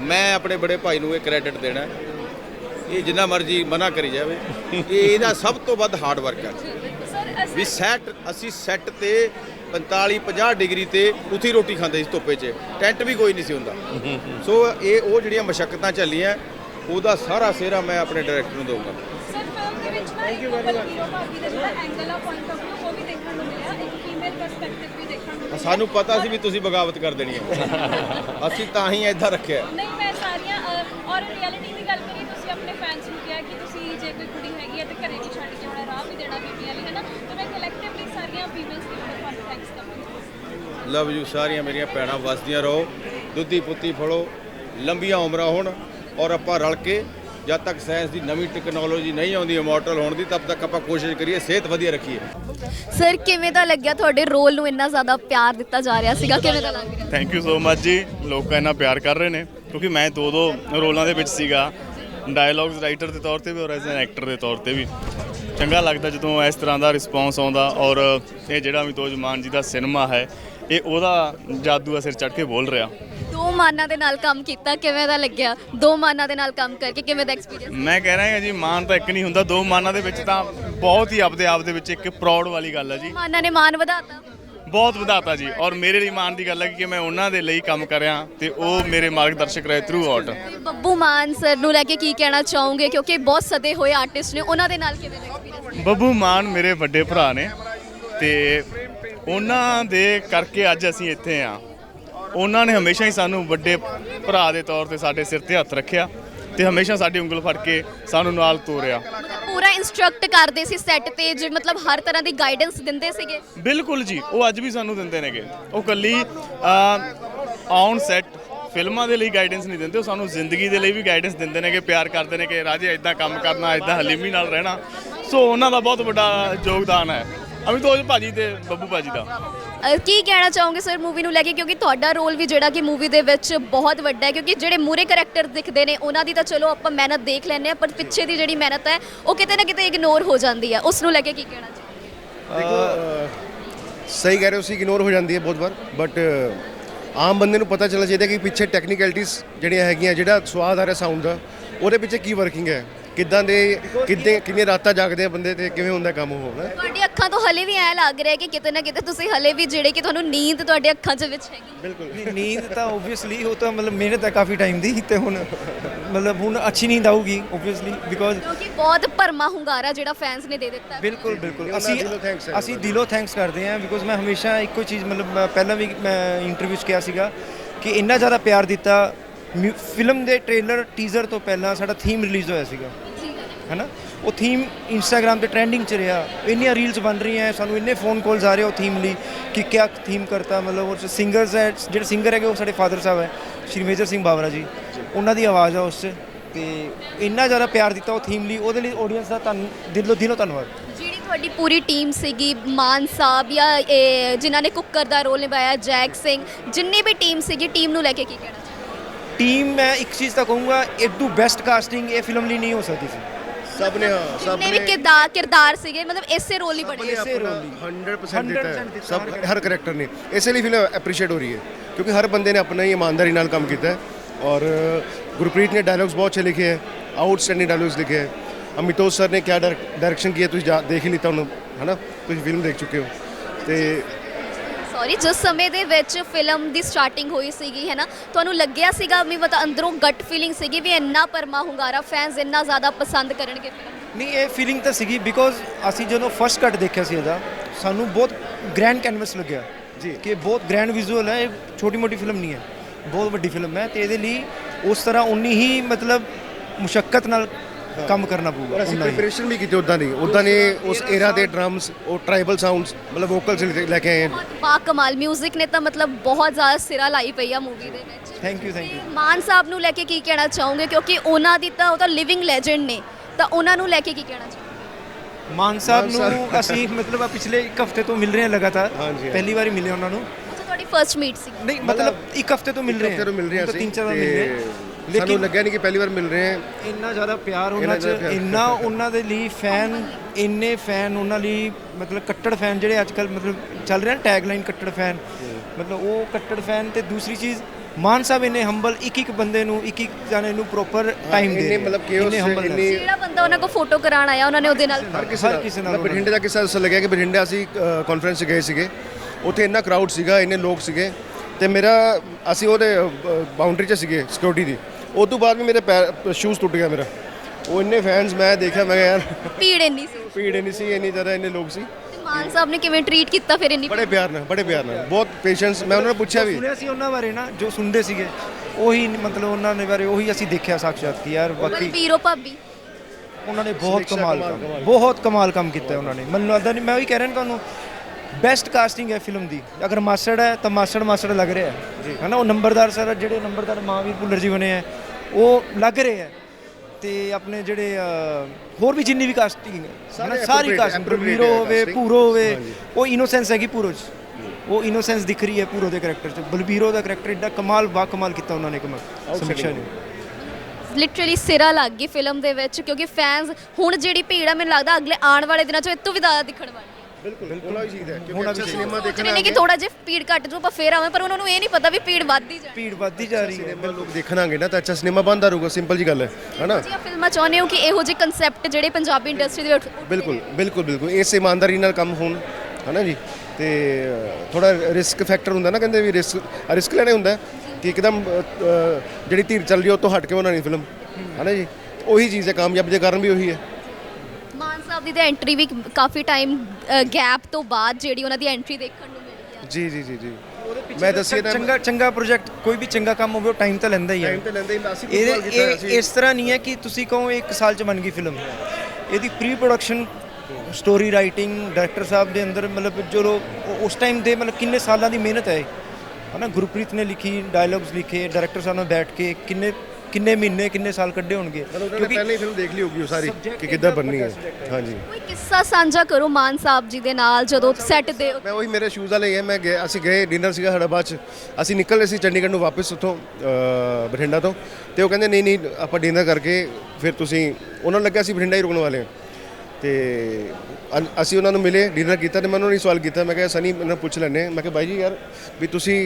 ਮੈਂ ਆਪਣੇ ਬੜੇ ਭਾਈ ਨੂੰ ਇਹ ਕ੍ਰੈਡਿਟ ਦੇਣਾ। ਇਹ ਜਿੰਨਾ ਮਰਜ਼ੀ ਮਨਾ ਕਰੀ ਜਾਵੇ। ਇਹ ਇਹਦਾ ਸਭ ਤੋਂ ਵੱਧ ਹਾਰਡ ਵਰਕ ਹੈ। ਵੀ ਸੈੱਟ ਅਸੀਂ ਸੈੱਟ ਤੇ 45 50 ਡਿਗਰੀ ਤੇ ਉੱਥੇ ਰੋਟੀ ਖਾਂਦੇ ਸੀ ਧੁੱਪੇ 'ਚ। ਟੈਂਟ ਵੀ ਕੋਈ ਨਹੀਂ ਸੀ ਹੁੰਦਾ। ਸੋ ਇਹ ਉਹ ਜਿਹੜੀਆਂ ਮਸ਼ੱਕਤਾਂ ਚੱਲੀਆਂ ਉਹਦਾ ਸਾਰਾ ਸਿਹਰਾ ਮੈਂ ਆਪਣੇ ਡਾਇਰੈਕਟਰ ਨੂੰ ਦਊਂਗਾ। ਸਰ ਫਿਲਮ ਦੇ ਵਿੱਚ ਨਾ ਇੱਕ ਹੀਰੋ ਭਾਬੀ ਦਾ ਜਿਹੜਾ ਐਂਗਲ ਆ ਪੁਆਇੰਟ ਆਫ View ਉਹ ਵੀ ਦੇਖਣ ਨੂੰ ਮਿਲਿਆ ਇੱਕ ਫੀਮੇਲ ਪਰਸਪੈਕਟਿਵ ਵੀ ਦੇਖਣ ਨੂੰ ਮਿਲਿਆ ਸਾਨੂੰ ਪਤਾ ਸੀ ਵੀ ਤੁਸੀਂ ਬਗਾਵਤ ਕਰ ਦੇਣੀ ਹੈ। ਅਸੀਂ ਤਾਂ ਹੀ ਐਦਾਂ ਰੱਖਿਆ। ਨਹੀਂ ਮੈਂ ਸਾਰੀਆਂ ਅਹ, ਔਰ ਰਿਐਲਿਟੀ ਦੀ ਗੱਲ ਕਰੀ ਤੁਸੀਂ ਆਪਣੇ ਫੈਨਸ ਨੂੰ ਕਿਹਾ ਕਿ ਤੁਸੀਂ ਜੇ ਕੋਈ ਕੁੜੀ ਹੈਗੀ ਹੈ ਤੇ ਘਰੇ ਵੀ ਛੱਡ ਕੇ ਆਉਣਾ ਰਾਹ ਵੀ ਦੇਣਾ ਬੀਬੀਆਂ ਲਈ ਹੈ ਨਾ ਤੇ ਮੈਂ ਕਲੈਕਟਿਵਲੀ ਸਾਰੀਆਂ ਫੀਮੇਲਸ ਦੀ ਤੁਹਾਨੂੰ ਥੈਂਕਸ ਕਰਾਂਗੀ ਲਵ ਯੂ ਸਾਰੀਆਂ ਮੇਰੀਆਂ ਭੈਣਾਂ ਵਸਦੀਆਂ ਰਹੋ। ਦੁੱਧੀ ਪੁੱਤੀ ਫੜੋ। ਲੰਬੀਆਂ ਉਮਰਾਂ ਹੋਣ ਔਰ ਆਪਾਂ ਰਲ ਕੇ ਜਦ ਤੱਕ ਸਾਇੰਸ ਦੀ ਨਵੀਂ ਟੈਕਨੋਲੋਜੀ ਨਹੀਂ ਆਉਂਦੀ ਇਮੋਰਟਲ ਹੋਣ ਦੀ ਤਦ ਤੱਕ ਆਪਾਂ ਕੋਸ਼ਿਸ਼ ਕਰੀਏ ਸਿਹਤ ਵਧੀਆ ਰੱਖੀਏ। ਸਰ ਕਿਵੇਂ ਦਾ ਲੱਗਿਆ ਤੁਹਾਡੇ ਰੋਲ ਨੂੰ ਇੰਨਾ ਜ਼ਿਆਦਾ ਪਿਆਰ ਦਿੱਤਾ ਜਾ ਰਿਹਾ ਸੀਗਾ? ਕਿਵੇਂ ਦਾ ਲੱਗ ਰਿਹਾ? ਥੈਂਕ ਯੂ ਸੋ ਮਚ ਜੀ। ਲੋਕ ਇੰਨਾ ਪਿਆਰ ਕਰ ਰਹੇ ਨੇ ਕਿਉਂਕਿ ਮੈਂ ਦੋ ਦੋ ਰੋਲਾਂ ਦੇ ਵਿੱਚ ਸੀਗਾ। ਡਾਇਲੌਗਸ ਰਾਈਟਰ ਦੇ ਤੌਰ ਤੇ ਵੀ ਔਰ ਐਜ਼ ਐਨ ਐਕਟਰ ਦੇ ਤੌਰ ਤੇ ਵੀ। ਚੰਗਾ ਲੱਗਦਾ ਜਦੋਂ ਇਸ ਤਰ੍ਹਾਂ ਦਾ ਰਿਸਪੌਂਸ ਆਉਂਦਾ ਔਰ ਇਹ ਜਿਹੜਾ ਅਮਿਤੋਜ ਮਾਨ ਜੀ ਦਾ ਸਿਨੇਮਾ ਹੈ ਇਹ ਉਹਦਾ ਜਾਦੂ ਆ ਸਿਰ ਚੜ ਕੇ ਬੋਲ ਰਿਹਾ। ਮਾਨਾਂ ਦੇ ਨਾਲ ਕੰਮ ਕੀਤਾ ਕਿਵੇਂ ਦਾ ਲੱਗਿਆ? ਦੋ ਮਾਨਾਂ ਦੇ ਨਾਲ ਕੰਮ ਕਰਕੇ ਕਿਵੇਂ ਦਾ ਐਕਸਪੀਰੀਅੰਸ ਮੈਂ ਕਹਿ ਰਿਹਾ ਹਾਂ ਜੀ ਮਾਨ ਤਾਂ ਇੱਕ ਨਹੀਂ ਹੁੰਦਾ ਦੋ ਮਾਨਾਂ ਦੇ ਵਿੱਚ ਤਾਂ ਬਹੁਤ ਹੀ ਆਪਦੇ ਆਪ ਦੇ ਵਿੱਚ ਇੱਕ ਪ੍ਰਾਊਡ ਵਾਲੀ ਗੱਲ ਹੈ ਜੀ। ਮਾਨਾਂ ਨੇ ਮਾਨ ਵਧਾਤਾ। ਬਹੁਤ ਵਧਾਤਾ ਜੀ ਔਰ ਮੇਰੇ ਲਈ ਮਾਣ ਦੀ ਗੱਲ ਹੈ ਕਿ ਮੈਂ ਉਹਨਾਂ ਦੇ ਲਈ ਕੰਮ ਕਰਿਆ ਤੇ ਉਹ ਮੇਰੇ ਮਾਰਗਦਰਸ਼ਕ ਰਹੇ throughout Babbu Maan sir ਨੂੰ ਲੈ ਕੇ ਕੀ ਕਹਿਣਾ ਚਾਹੋਗੇ? ਕਿਉਂਕਿ ਬਹੁਤ ਸਦੇ ਹੋਏ ਆਰਟਿਸਟ ਨੇ ਉਹਨਾਂ ਦੇ ਨਾਲ ਕਿਵੇਂ ਦਾ ਐਕਸਪੀਰੀਅੰਸ ਬੱਬੂ ਮਾਨ ਮੇਰੇ ਵੱਡੇ ਭਰਾ ਨੇ ਤੇ ਉਹਨਾਂ ਦੇ ਕਰਕੇ ਅੱਜ ਅਸੀਂ ਇੱਥੇ ਆ। ਉਹਨਾਂ ਨੇ ਹਮੇਸ਼ਾ ਹੀ ਸਾਨੂੰ ਵੱਡੇ ਭਰਾ ਦੇ ਤੌਰ ਤੇ ਸਾਡੇ ਸਿਰ ਤੇ ਹੱਥ ਰੱਖਿਆ ਤੇ ਹਮੇਸ਼ਾ ਸਾਡੀ ਉਂਗਲ ਫੜ ਕੇ ਸਾਨੂੰ ਨਾਲ ਤੋਰਿਆ। ਪੂਰਾ ਇਨਸਟਰਕਟ ਕਰਦੇ ਸੀ ਸੈੱਟ ਤੇ ਜੇ ਮਤਲਬ ਹਰ ਤਰ੍ਹਾਂ ਦੀ ਗਾਈਡੈਂਸ ਦਿੰਦੇ ਸੀਗੇ? ਬਿਲਕੁਲ ਜੀ ਉਹ ਅੱਜ ਵੀ ਸਾਨੂੰ ਦਿੰਦੇ ਨੇਗੇ। ਉਹ ਕੱਲੀ ਔਨ ਸੈਟ ਫਿਲਮਾਂ ਦੇ ਲਈ ਗਾਈਡੈਂਸ ਨਹੀਂ ਦਿੰਦੇ ਉਹ ਸਾਨੂੰ ਜ਼ਿੰਦਗੀ ਦੇ ਲਈ ਵੀ ਗਾਈਡੈਂਸ ਦਿੰਦੇ ਨੇਗੇ ਪਿਆਰ ਕਰਦੇ ਨੇ ਕਿ ਰਾਜੇ ਇਦਾਂ ਕੰਮ ਕਰਨਾ ਇਦਾਂ ਹਲੀਮੀ ਨਾਲ ਰਹਿਣਾ। ਸੋ ਉਹਨਾਂ ਦਾ ਬਹੁਤ ਵੱਡਾ ਯੋਗਦਾਨ ਹੈ। ਅਮਿਤੋਜ ਭਾਜੀ ਤੇ ਬੱਬੂ ਭਾਜੀ ਦਾ। ਅਹ ਕੀ ਕਹਿਣਾ ਚਾਹੋਗੇ ਸਰ ਮੂਵੀ ਨੂੰ ਲੈ ਕੇ? ਕਿਉਂਕਿ ਤੁਹਾਡਾ ਰੋਲ ਵੀ ਜਿਹੜਾ ਕਿ ਮੂਵੀ ਦੇ ਵਿੱਚ ਬਹੁਤ ਵੱਡਾ ਹੈ ਕਿਉਂਕਿ ਜਿਹੜੇ ਮੂਰੇ ਕੈਰੈਕਟਰ ਦਿਖਦੇ ਨੇ ਉਹਨਾਂ ਦੀ ਤਾਂ ਚਲੋ ਆਪਾਂ ਮਿਹਨਤ ਦੇਖ ਲੈਂਦੇ ਆ ਪਰ ਪਿੱਛੇ ਦੀ ਜਿਹੜੀ ਮਿਹਨਤ ਹੈ ਉਹ ਕਿਤੇ ਨਾ ਕਿਤੇ ਇਗਨੋਰ ਹੋ ਜਾਂਦੀ ਹੈ। ਉਸ ਨੂੰ ਲੈ ਕੇ ਕੀ ਕਹਿਣਾ ਚਾਹੋਗੇ? ਸਹੀ ਕਹਿ ਰਹੇ ਹੋ ਤੁਸੀਂ ਇਗਨੋਰ ਹੋ ਜਾਂਦੀ ਹੈ ਬਹੁਤ ਵਾਰ ਬਟ ਆਮ ਬੰਦੇ ਨੂੰ ਪਤਾ ਚੱਲਣਾ ਚਾਹੀਦਾ ਕਿ ਪਿੱਛੇ ਟੈਕਨੀਕੈਲਿਟੀਜ਼ ਜਿਹੜੀਆਂ ਹੈਗੀਆਂ ਜਿਹੜਾ ਸਵਾਦ ਆ ਰਿਹਾ ਸਾਊਂਡ ਦਾ ਉਹਦੇ ਪਿੱਛੇ ਕੀ ਵਰਕਿੰਗ ਹੈ। ਕਿੱਦਾਂ ਦੇ ਕਿੱਦਾਂ ਕਿੰਨੀਆਂ ਰਾਤਾਂ ਜਾਗਦੇ ਆ ਬੰਦੇ ਤੇ ਕਿਵੇਂ ਹੁੰਦਾ ਕੰਮ ਉਹ? ਨਾ ਤੁਹਾਡੀ ਅੱਖਾਂ ਤੋਂ ਹਲੇ ਵੀ ਐ ਲੱਗ ਰਿਹਾ ਕਿ ਕਿਤੇ ਨਾ ਕਿਤੇ ਤੁਸੀਂ ਹਲੇ ਵੀ ਜਿਹੜੇ ਕਿ ਤੁਹਾਨੂੰ ਨੀਂਦ ਤੁਹਾਡੇ ਅੱਖਾਂ 'ਚ ਵਿੱਚ ਹੈਗੀ। ਬਿਲਕੁਲ। ਨਹੀਂ, ਨੀਂਦ ਤਾਂ ਓਬਵੀਅਸਲੀ ਉਹ ਤਾਂ ਮਤਲਬ ਮਿਹਨਤ ਹੈ ਕਾਫੀ ਟਾਈਮ ਦੀ ਤੇ ਹੁਣ ਮਤਲਬ ਹੁਣ ਅੱਛੀ ਨੀਂਦ ਆਊਗੀ ਓਬਵੀਅਸਲੀ ਬਿਕੋਜ਼ ਕਿਉਂਕਿ ਬਹੁਤ ਭਰਮਾ ਹੁੰਗਾਰਾ ਜਿਹੜਾ ਫੈਨਸ ਨੇ ਦੇ ਦਿੱਤਾ। ਬਿਲਕੁਲ ਬਿਲਕੁਲ। ਉਹਨਾਂ ਅਸੀਂ ਦਿਲੋਂ thanks ਹੈ ਅਸੀਂ ਦਿਲੋਂ ਥੈਂਕਸ ਕਰਦੇ ਹਾਂ ਬਿਕੋਜ਼ ਮੈਂ ਹਮੇਸ਼ਾ ਇੱਕੋ ਚੀਜ਼ ਮਤਲਬ ਮੈਂ ਪਹਿਲਾਂ ਵੀ ਮੈਂ ਇੰਟਰਵਿਊ 'ਚ ਕਿਹਾ ਸੀਗਾ ਕਿ ਇੰਨਾ ਜ਼ਿਆਦਾ ਪਿਆਰ ਦਿੱਤਾ ਫਿਲਮ ਦੇ ਟ੍ਰੇਲਰ, ਟੀਜ਼ਰ ਤੋਂ ਪਹਿਲਾਂ ਸਾਡਾ ਥੀਮ ਰਿਲੀਜ਼ ਹੋਇਆ ਸੀਗਾ। ਹੈਨਾ? ਉਹ ਥੀਮ ਇੰਸਟਾਗ੍ਰam ਤੇ ਟ੍ਰੈਂਡਿੰਗ ਚ ਰਿਹਾ। ਇੰਨੀਆਂ ਰੀਲਸ ਬਣ ਰਹੀਆਂ ਸਾਨੂੰ ਇੰਨੇ ਫੋਨ ਕਾਲਸ ਆ ਰਹੇ ਉਹ ਥੀਮ ਲਈ ਕਿ ਕਿਆ ਥੀਮ ਕਰਤਾ, ਮਤਲਬ ਉਹ ਸਿੰਗਰਸ ਹੈ ਜਿਹੜੇ ਸਿੰਗਰ ਹੈਗੇ ਉਹ ਸਾਡੇ ਫਾਦਰ ਸਾਹਿਬ ਹੈ ਸ਼੍ਰੀ ਮੇਜਰ ਸਿੰਘ ਬਾਵਰਾ ਜੀ। ਉਹਨਾਂ ਦੀ ਆਵਾਜ਼ ਆ ਉਸ 'ਚ ਤੇ ਇੰਨਾ ਜ਼ਿਆਦਾ ਪਿਆਰ ਦਿੱਤਾ ਉਹ ਥੀਮ ਲਈ, ਉਹਦੇ ਲਈ ਆਡੀਅנס ਦਾ ਤੁਹਾਨੂੰ ਦਿਲੋਂ ਦਿਲੋਂ ਧੰਨਵਾਦ। ਜਿਹੜੀ ਤੁਹਾਡੀ ਪੂਰੀ ਟੀਮ ਸੀਗੀ, ਮਾਨ ਸਾਹਿਬ ਜਾਂ, ਇਹ, ਜਿਨ੍ਹਾਂ ਨੇ ਕੁੱਕਰ ਦਾ ਰੋਲ ਨਿਭਾਇਆ, ਜੈਕ ਸਿੰਘ, ਜਿੰਨੀ ਵੀ ਟੀਮ ਸੀਗੀ ਟੀਮ ਨੂੰ ਲੈ ਕੇ ਕੀ ਕਹਿਣਾ ਚਾਹੁੰਦੇ ਟੀਮ ਮੈਂ ਇੱਕ ਚੀਜ਼ ਤਾਂ ਕਹੂੰਗਾ ਇਦੋਂ ਬੈਸਟ ਕਾਸਟਿੰਗ ਇਹ ਫਿਲਮ ਲਈ ਨਹੀਂ ਹੋ ਸਕਦੀ ਸੀ ਸਭ ਨੇ ਹਾਂ ਸਭ ਜਿੰਨੇ ਵੀ ਕਿਰਦਾਰ ਕਿਰਦਾਰ ਸੀਗੇ ਮਤਲਬ ਇਸੇ ਰੋਲ ਹੀ ਬਣੇ ਨੇ ਇਸੇ ਆਪਣਾ role ਲਈ। 100% ਦਿੱਤਾ ਹੈ 100% ਦਿੱਤਾ ਸਭ ਹਰ ਹਰ ਕਰੈਕਟਰ ਨੇ ਇਸੇ ਲਈ ਫਿਲਮ ਐਪਰੀਸ਼ੀਏਟ ਹੋ ਰਹੀ ਹੈ ਕਿਉਂਕਿ ਹਰ ਬੰਦੇ ਨੇ ਆਪਣਾ ਹੀ ਇਮਾਨਦਾਰੀ ਨਾਲ ਕੰਮ ਕੀਤਾ ਹੈ ਔਰ ਗੁਰਪ੍ਰੀਤ ਨੇ ਡਾਇਲੌਗਸ ਬਹੁਤ ਅੱਛੇ ਲਿਖੇ ਹੈ ਆਊਟਸਟੈਂਡਿੰਗ ਡਾਇਲੌਗਸ ਲਿਖੇ ਹੈ ਅਮਿਤੋष ਸਰ ਨੇ ਕਿਆ ਡਾਇਰੈਕਸ਼ਨ ਕੀਤਾ ਤੁਸੀਂ ਜਾ- ਦੇਖ ਹੀ ਲਿੱਤਾ ਸੌਰੀ ਜਿਸ ਸਮੇਂ ਦੇ ਵਿੱਚ ਫਿਲਮ ਦੀ ਸਟਾਰਟਿੰਗ ਹੋਈ ਸੀਗੀ ਹੈ ਨਾ ਤੁਹਾਨੂੰ ਲੱਗਿਆ ਸੀਗਾ ਵੀ ਮਤਲਬ ਅੰਦਰੋਂ ਗੱਟ ਫੀਲਿੰਗ ਸੀਗੀ ਵੀ ਇੰਨਾ ਪਰਮਾ ਹੁੰਗਾਰਾ ਫੈਨਸ ਇੰਨਾ ਜ਼ਿਆਦਾ ਪਸੰਦ ਕਰਨਗੇ ਫਿਲਮ ਨਹੀਂ ਇਹ ਫੀਲਿੰਗ ਤਾਂ ਸੀਗੀ ਬਿਕੋਜ਼ ਅਸੀਂ ਜਦੋਂ ਫਰਸਟ ਕੱਟ ਦੇਖਿਆ ਸੀ ਇਹਦਾ ਸਾਨੂੰ ਬਹੁਤ ਗ੍ਰੈਂਡ ਕੈਨਵਸ ਲੱਗਿਆ। ਜੀ। ਕਿ ਬਹੁਤ ਗ੍ਰੈਂਡ ਵਿਜ਼ੂਅਲ ਹੈ ਇਹ ਛੋਟੀ ਮੋਟੀ ਫਿਲਮ ਨਹੀਂ ਹੈ। ਬਹੁਤ ਵੱਡੀ ਫਿਲਮ ਹੈ ਤੇ ਇਹਦੇ ਲਈ ਉਸ ਤਰ੍ਹਾਂ ਉਨੀ ਹੀ ਮਤਲਬ ਮੁਸ਼ਕਲ ਨਾਲ ਕੰਮ ਕਰਨਾ ਪਊਗਾ ਅਸੀਂ ਹੀ। ਪ੍ਰੀਪਰੇਸ਼ਨ ਵੀ ਕੀਤੀ ਉਦਾਂ ਦੀ। ਉਦਾਂ ਨੇ ਉਸ ਏਰਾ ਦੇ ਡਰਮਸ ਉਹ ਟ੍ਰਾਈਬਲ ਸਾਊਂਡਸ ਮਤਲਬ ਵੋਕਲਸ ਲੈ ਕੇ ਆਏ ਹਾਂ ਬਾ ਕਮਾਲ 뮤직 ਨੇ ਤਾਂ ਮਤਲਬ ਬਹੁਤ ਜ਼ਿਆਦਾ ਸਿਰਾ ਲਾਈ ਪਈ ਆ ਮੂਵੀ ਦੇ ਵਿੱਚ। Thank you thank you Maan Sahib ਨੂੰ ਲੈ ਕੇ ਕੀ ਕਹਿਣਾ ਚਾਹੋਗੇ? ਕਿਉਂਕਿ ਉਹਨਾਂ ਦੀ ਤਾਂ ਉਹ ਤਾਂ ਲਿਵਿੰਗ ਲੈਜੈਂਡ ਨੇ। ਤਾਂ ਉਹਨਾਂ ਨੂੰ ਲੈ ਕੇ ਕੀ ਕਹਿਣਾ ਚਾਹੋਗੇ? ਮਾਨ ਸਾਹਿਬ ਨੂੰ ਅਸੀਂ ਮਤਲਬ ਪਿਛਲੇ ਇੱਕ ਹਫ਼ਤੇ ਤੋਂ ਮਿਲ ਰਹੇ ਹਾਂ ਲਗਾਤਾਰ। ਹਾਂਜੀ। ਪਹਿਲੀ ਵਾਰੀ ਮਿਲੇ ਉਹਨਾਂ ਨੂੰ। ਅੱਛਾ ਤੁਹਾਡੀ ਫਰਸਟ ਮੀਟ ਸੀ ਨਹੀਂ ਮਤਲਬ ਇੱਕ ਹਫ਼ਤੇ ਤੋਂ ਮਿਲ ਰਹੇ ਹਫ਼ਤੇ ਤੋਂ ਮਿਲ ਰਹੇ ਤਾਂ ਅਸੀਂ ਤਿੰਨ ਚਾਰ ਵਾਰ ਮਿਲ। ਰਹੇ ਸਾਨੂੰ ਲੱਗਿਆ ਨਹੀਂ ਕਿ ਪਹਿਲੀ ਵਾਰ ਮਿਲ ਰਹੇ ਹਾਂ। ਇੰਨਾ ਜ਼ਿਆਦਾ ਪਿਆਰ ਉਹਨਾਂ 'ਚ। ਇੰਨਾ ਉਹਨਾਂ ਦੇ ਲਈ ਫੈਨ ਇੰਨੇ ਫੈਨ ਉਹਨਾਂ ਲਈ ਮਤਲਬ ਕੱਟੜ ਫੈਨ ਜਿਹੜੇ ਅੱਜ ਕੱਲ ਮਤਲਬ ਚੱਲ ਰਿਹਾ ਟੈਗ ਲਾਈਨ ਕੱਟੜ ਫੈਨ ਮਤਲਬ ਉਹ ਕੱਟੜ ਫੈਨ ਤੇ ਦੂਸਰੀ ਚੀਜ਼ ਮਾਨ ਸਾਹਿਬ ਇੰਨੇ ਹੰਬਲ ਇੱਕ ਇੱਕ ਬੰਦੇ ਨੂੰ ਇੱਕ ਇੱਕ ਜਾਣੇ ਨੂੰ ਪ੍ਰੋਪਰ ਟਾਈਮ ਦੇ ਰਹੇ। ਮਤਲਬ humble ਇੰਨੀ- ਜਿਹੜਾ ਬੰਦਾ ਉਹਨਾਂ ਕੋਲ ਫੋਟੋ ਕਰਾਉਣ ਆਇਆ ਉਹਨਾਂ ਨੇ ਉਹਦੇ ਨਾਲ ਹਰ ਕਿਸੇ ਹਰ ਨਾਲ ਕਿਸੇ ਨਾਲ ਮਤਲਬ ਬਠਿੰਡੇ ਦਾ ਕਿੱਸਾ ਲੱਗਿਆ ਕਿ ਬਠਿੰਡੇ ਅਸੀਂ ਕਾਨਫਰੰਸ 'ਚ ਗਏ ਸੀਗੇ। ਉੱਥੇ ਇੰਨਾ ਕਰਾਊਡ ਸੀਗਾ ਇੰਨੇ ਲੋਕ ਸੀਗੇ। ਤੇ ਮੇਰਾ ਅਸੀਂ ਉਹਦੇ ਬਾਉਂਡਰੀ 'ਚ ਸੀਗੇ ਸਿਕਿਉਰਿਟੀ ਦੀ। ਉਸ ਤੋਂ ਬਾਅਦ ਵੀ ਮੇਰੇ ਪੈਰ ਸ਼ੂਜ਼ ਟੁੱਟ ਗਿਆ ਮੇਰਾ। ਉਹ ਇੰਨੇ ਫੈਨਸ ਮੈਂ ਦੇਖਿਆ ਮੈਂ ਕਿਹਾ ਯਾਰ ਭੀੜ ਇੰਨੀ ਸੀ। ਭੀੜ ਨਹੀਂ ਸੀ ਇੰਨੀ ਜ਼ਿਆਦਾ ਇੰਨੇ ਲੋਕ ਸੀ। ਤੇ ਮਾਨ ਸਾਹਿਬ ਨੇ ਕਿਵੇਂ ਟਰੀਟ ਕੀਤਾ ਫਿਰ ਇੰਨੀ ਬੜੇ ਪਿਆਰ ਨਾਲ ਬੜੇ ਪਿਆਰ ਨਾਲ। ਬਹੁਤ ਪੇਸ਼ੈਂਸ ਮੈਂ ਉਹਨਾਂ ਨੂੰ ਪੁੱਛਿਆ ਵੀ। ਸੁਣਿਆ ਸੀ ਉਹਨਾਂ ਬਾਰੇ ਨਾ ਜੋ ਸੁਣਦੇ ਸੀਗੇ ਉਹੀ ਮਤਲਬ ਉਹਨਾਂ ਦੇ ਬਾਰੇ ਉਹੀ ਅਸੀਂ ਦੇਖਿਆ ਸਾਖਸ਼ਾਤ ਕਿ ਯਾਰ ਬਾਕੀ ਵੀਰੋ ਭਾਬੀ। ਉਹਨਾਂ ਨੇ ਬਹੁਤ ਕਮਾਲ ਕੰਮ। ਬਹੁਤ ਕਮਾਲ ਕੰਮ ਕੀਤਾ ਹੈ ਉਹਨਾਂ ਨੇ। ਮੈਨੂੰ ਲੱਗਦਾ ਨਹੀਂ ਮੈਂ ਵੀ ਕਹਿ ਰਿਹਾ ਤੁਹਾਨੂੰ ਬੈਸਟ ਕਾਸਟਿੰਗ ਹੈ ਫਿਲਮ ਦੀ। ਅਗਰ ਮਾਸੜ ਹੈ ਤਾਂ ਮਾਸੜ ਮਾਸੜ ਲੱਗ ਰਿਹਾ ਹੈ। ਜੀ। ਹਨਾ ਉਹ ਨੰਬਰਦਾਰ ਸਰ ਜਿਹੜੇ ਨੰਬਰਦਾਰ ਮਹਾਵੀਰ ਭੁੱਲਰ ਜੀ ਬਣੇ ਹੈ ਉਹ ਲੱਗ ਰਹੇ ਹੈ ਤੇ ਆਪਣੇ ਜਿਹੜੇ ਹੋਰ ਵੀ ਜਿੰਨੀ ਵੀ ਕਾਸਟਿੰਗ ਹੈ ਸਾਰੇ ਕਾਸਟਿੰਗ ਵੀਰੋ ਹੋਵੇ। ਪੂਰੋ ਹੋਵੇ। ਉਹ ਇਨੋਸੈਂਸ ਹੈਗੀ ਪੂਰੋ 'ਚ ਉਹ ਇਨੋਸੈਂਸ ਦਿਖ ਰਹੀ ਹੈ ਪੂਰੋ ਦੇ ਕੈਰੈਕਟਰ 'ਚ ਬਲਬੀਰੋ ਦਾ ਕੈਰੈਕਟਰ ਐਡਾ ਕਮਾਲ ਬਾ ਕਮਾਲ ਕੀਤਾ ਉਹਨਾਂ ਨੇ ਕਮਾਲ ਸਮੀਖਿਆ ਨੇ ਲਿਟਰਲੀ ਸਿਰਾ ਲੱਗ ਗਈ ਫਿਲਮ ਦੇ ਵਿੱਚ ਕਿਉਂਕਿ ਫੈਨਸ ਹੁਣ ਜਿਹੜੀ ਭੀੜ ਆ ਮੈਨੂੰ ਲੱਗਦਾ ਅਗਲੇ ਆਉਣ ਵਾਲੇ ਦਿਨਾਂ 'ਚ ਇਹ ਤੋਂ ਵੀ ਜ਼ਿਆਦਾ ਦਿਖਣ ਵਾਲੀ ਬਿਲਕੁਲ ਬਿਲਕੁਲ। ਉਹੀ ਚੀਜ਼ ਹੈ ਕਿਉਂਕਿ ਅੱਛਾ ਸਿਨੇਮਾ ਸੋਚ ਦੇਖਣਾ ਰਹੇ ਨੇ ਕਿ ਥੋੜਾ ਜਿਹਾ ਭੀੜ ਘਟ ਜਾਊ ਆਪਾਂ ਫੇਰ ਆਵੇਂ ਪਰ ਉਹਨਾਂ ਨੂੰ ਇਹ ਨਹੀਂ ਪਤਾ ਵੀ ਭੀੜ ਵੱਧਦੀ ਜਾਣੀ ਭੀੜ ਵੱਧਦੀ ਜਾ ਰਹੀ ਹੈ ਸਿਨੇਮਾ ਲੋਕ ਦੇਖਣਾਗੇ ਨਾ ਤਾਂ ਅੱਛਾ ਸਿਨੇਮਾ ਬੰਦ ਰਹੂਗਾ ਸਿੰਪਲ ਜੀ ਗੱਲ ਹੈ ਹਨਾ? ਜੀ ਆ ਫਿਲਮਾਂ ਚਾਹੁੰਦੇ ਹੋ ਕਿ ਇਹੋ ਜਿਹੇ ਕਨਸੈਪਟ ਜਿਹੜੇ ਪੰਜਾਬੀ ਇੰਡਸਟਰੀ ਦੇ ਵਿੱਚ ਬਿਲਕੁਲ ਬਿਲਕੁਲ ਬਿਲਕੁਲ। ਇਸ ਇਮਾਨਦਾਰੀ ਨਾਲ ਕੰਮ ਹੋਣ ਹਨਾ ਜੀ? ਤੇ ਥੋੜਾ ਰਿਸਕ ਫੈਕਟਰ ਹੁੰਦਾ ਨਾ ਕਹਿੰਦੇ ਵੀ ਰਿਸਕ ਰਿਸਕ ਲੈਣੇ ਹੁੰਦਾ ਕਿ ਇੱਕਦਮ ਜਿਹੜੀ ਧੀਰ ਚੱਲ ਰਹੀ ਉਹ ਤੋਂ ਹਟ ਕੇ ਬਣਾਉਣੀ ਫਿਲਮ ਹਨਾ ਜੀ? ਉਹੀ ਚੀਜ਼ ਹੈ ਕਾਮਯਾਬੀ ਦੇ ਕਾਰਨ ਵੀ ਉਹੀ ਹੈ। ਸਾਹਿਬ ਦੀ ਤਾਂ ਐਂਟਰੀ ਵੀ ਕਾਫੀ ਟਾਈਮ ਗੈਪ ਤੋਂ ਬਾਅਦ ਜਿਹੜੀ ਉਹਨਾਂ ਦੀ ਐਂਟਰੀ ਦੇਖਣ ਨੂੰ ਮਿਲੀ ਆ। ਜੀ ਜੀ ਜੀ ਜੀ। ਮੈਂ ਦੱਸਿਆ ਤਾਂ ਚੰਗਾ ਚੰਗਾ ਪ੍ਰੋਜੈਕਟ ਕੋਈ ਵੀ ਚੰਗਾ ਕੰਮ ਹੋਵੇ ਉਹ ਟਾਈਮ ਤਾਂ ਲੈਂਦਾ ਹੀ ਹੈ ਟਾਈਮ ਤੇ ਲੈਂਦੇ ਹੀ ਅਸੀਂ ਇਹ ਇਸ ਤਰ੍ਹਾਂ ਨਹੀਂ ਹੈ ਕਿ ਤੁਸੀਂ ਕਹੋ ਇੱਕ ਸਾਲ ਚ ਬਣ ਗਈ ਫਿਲਮ ਇਹਦੀ pre production story writing director Sahib ਦੇ ਅੰਦਰ ਮਤਲਬ ਜੋ ਉਸ ਟਾਈਮ ਦੇ ਮਤਲਬ ਕਿੰਨੇ ਸਾਲਾਂ ਦੀ ਮਿਹਨਤ ਹੈ ਇਹ। ਹਨਾ ਗੁਰਪ੍ਰੀਤ ਨੇ ਲਿਖੀ ਡਾਇਲੌਗਸ ਲਿਖੇ ਡਾਇਰੈਕਟਰ ਸਾਹਿਬ ਨਾਲ ਬੈਠ ਕੇ ਕਿੰਨੇ ਕਿੰਨੇ ਮਹੀਨੇ ਕਿੰਨੇ ਸਾਲ ਕੱਢੇ ਹੋਣਗੇ? ਮਤਲਬ ਉਹਨਾਂ ਨੇ ਪਹਿਲਾਂ ਹੀ ਫਿਲਮ ਦੇਖ ਲਈ ਹੋਊਗੀ ਉਹ ਸਾਰੀ ਕਿ ਕਿੱਦਾਂ ਬਣਨੀ ਹੈ। ਹਾਂਜੀ। ਕੋਈ ਕਿੱਸਾ ਸਾਂਝਾ ਕਰੋ ਮਾਨ ਸਾਹਿਬ ਜੀ ਦੇ ਨਾਲ ਜਦੋਂ ਸੈੱਟ ਦੇ ਮੈਂ ਉਹੀ ਮੇਰੇ ਸ਼ੂਜ਼ ਵਾਲੇ ਗਏ ਮੈਂ ਗਿਆ ਅਸੀਂ ਗਏ ਡਿਨਰ ਸੀਗਾ ਸਾਡਾ ਬਾਅਦ ਚ। ਅਸੀਂ ਨਿਕਲ ਰਹੇ ਸੀ ਚੰਡੀਗੜ੍ਹ ਨੂੰ ਵਾਪਸ ਉੱਥੋਂ ਬਠਿੰਡਾ ਤੋਂ। ਤੇ ਉਹ ਕਹਿੰਦੇ ਨਹੀਂ ਨਹੀਂ ਆਪਾਂ ਡਿਨਰ ਕਰਕੇ ਫਿਰ ਤੁਸੀਂ ਉਹਨਾਂ ਨੂੰ ਲੱਗਿਆ ਅਸੀਂ ਬਠਿੰਡਾ ਹੀ ਰੁਕਣ ਵਾਲੇ ਹਾਂ। ਤੇ ਅਸੀਂ ਉਹਨਾਂ ਨੂੰ ਮਿਲੇ ਡਿਨਰ ਕੀਤਾ ਤੇ ਮੈਂ ਉਹਨਾਂ ਨੂੰ ਸਵਾਲ ਕੀਤਾ ਮੈਂ ਕਿਹਾ ਸਨੀ ਮੈਨੂੰ ਪੁੱਛ ਲੈਂਦੇ ਹਾਂ। ਮੈਂ ਕਿਹਾ ਬਾਈ ਜੀ ਯਾਰ ਵੀ ਤੁਸੀਂ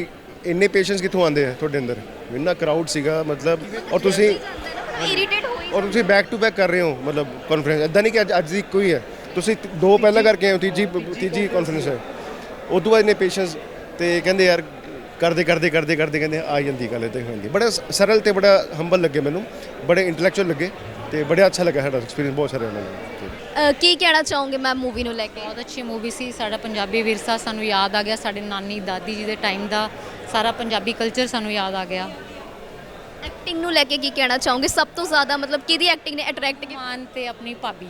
ਇੰਨੇ ਪੇਸ਼ੈਂਟਸ ਕਿੱਥੋਂ ਆਉਂਦੇ ਆ ਤੁਹਾਡੇ ਅੰਦਰ? ਇੰਨਾ ਕਰਾਊਡ ਸੀਗਾ ਮਤਲਬ ਔਰ ਤੁਸੀਂ ਇਰੀਟੇਟ ਹੋਈ ਔਰ ਤੁਸੀਂ ਬੈਕ ਟੂ ਬੈਕ ਕਰ ਰਹੇ ਹੋ ਮਤਲਬ ਕਾਨਫਰੰਸ ਇਦਾਂ ਨਹੀਂ ਕਿ ਅੱਜ ਅੱਜ ਦੀ ਕੋਈ ਹੈ ਤੁਸੀਂ ਤ- ਦੋ ਪਹਿਲਾਂ ਕਰਕੇ ਆਏ ਹੋ ਤੀਜੀ ਤੀਜੀ ਕਾਨਫਰੰਸ ਹੈ। ਉਦੋਂ ਬਾਅਦ ਨੇ ਪੇਸ਼ੈਂਸ ਤੇ ਕਹਿੰਦੇ ਯਾਰ ਕਰਦੇ ਕਰਦੇ ਕਰਦੇ ਕਰਦੇ ਕਹਿੰਦੇ ਆ ਜਾਂਦੀ ਗੱਲ ਹੀ ਹੁੰਦੀ ਬੜਾ ਸਰਲ ਤੇ ਬੜਾ ਹੰਬਲ ਲੱਗੇ ਮੈਨੂੰ। ਬੜੇ ਇੰਟੈਲੈਕਚੁਅਲ ਲੱਗੇ ਤੇ ਬੜਾ ਅੱਛਾ ਲੱਗਾ ਸਾਡਾ ਐਕਸਪੀਰੀਅੰਸ ਬਹੁਤ ਸਾਰੇ ਉਹਨਾਂ ਕੀ ਕਹਿਣਾ ਚਾਹੋਗੇ ਮੈਮ ਮੂਵੀ ਨੂੰ ਲੈ ਕੇ? ਬਹੁਤ ਅੱਛੀ ਮੂਵੀ ਸੀ ਸਾਡਾ ਪੰਜਾਬੀ ਵਿਰਸਾ ਸਾਨੂੰ ਯਾਦ ਆ ਗਿਆ ਸਾਡੇ ਨਾਨੀ ਦਾਦੀ ਜੀ ਦੇ ਟਾਈਮ ਦਾ। ਸਾਰਾ ਪੰਜਾਬੀ ਕਲਚਰ ਸਾਨੂੰ ਯਾਦ ਆ ਗਿਆ। ਐਕਟਿੰਗ ਨੂੰ ਲੈ ਕੇ ਕੀ ਕਹਿਣਾ ਚਾਹੋਗੇ? ਸਭ ਤੋਂ ਜ਼ਿਆਦਾ ਮਤਲਬ ਕਿਹਦੀ ਐਕਟਿੰਗ ਨੇ ਅਟਰੈਕਟ ਕੀਤਾ? ਮਾਨ ਤੇ ਆਪਣੀ ਭਾਬੀ।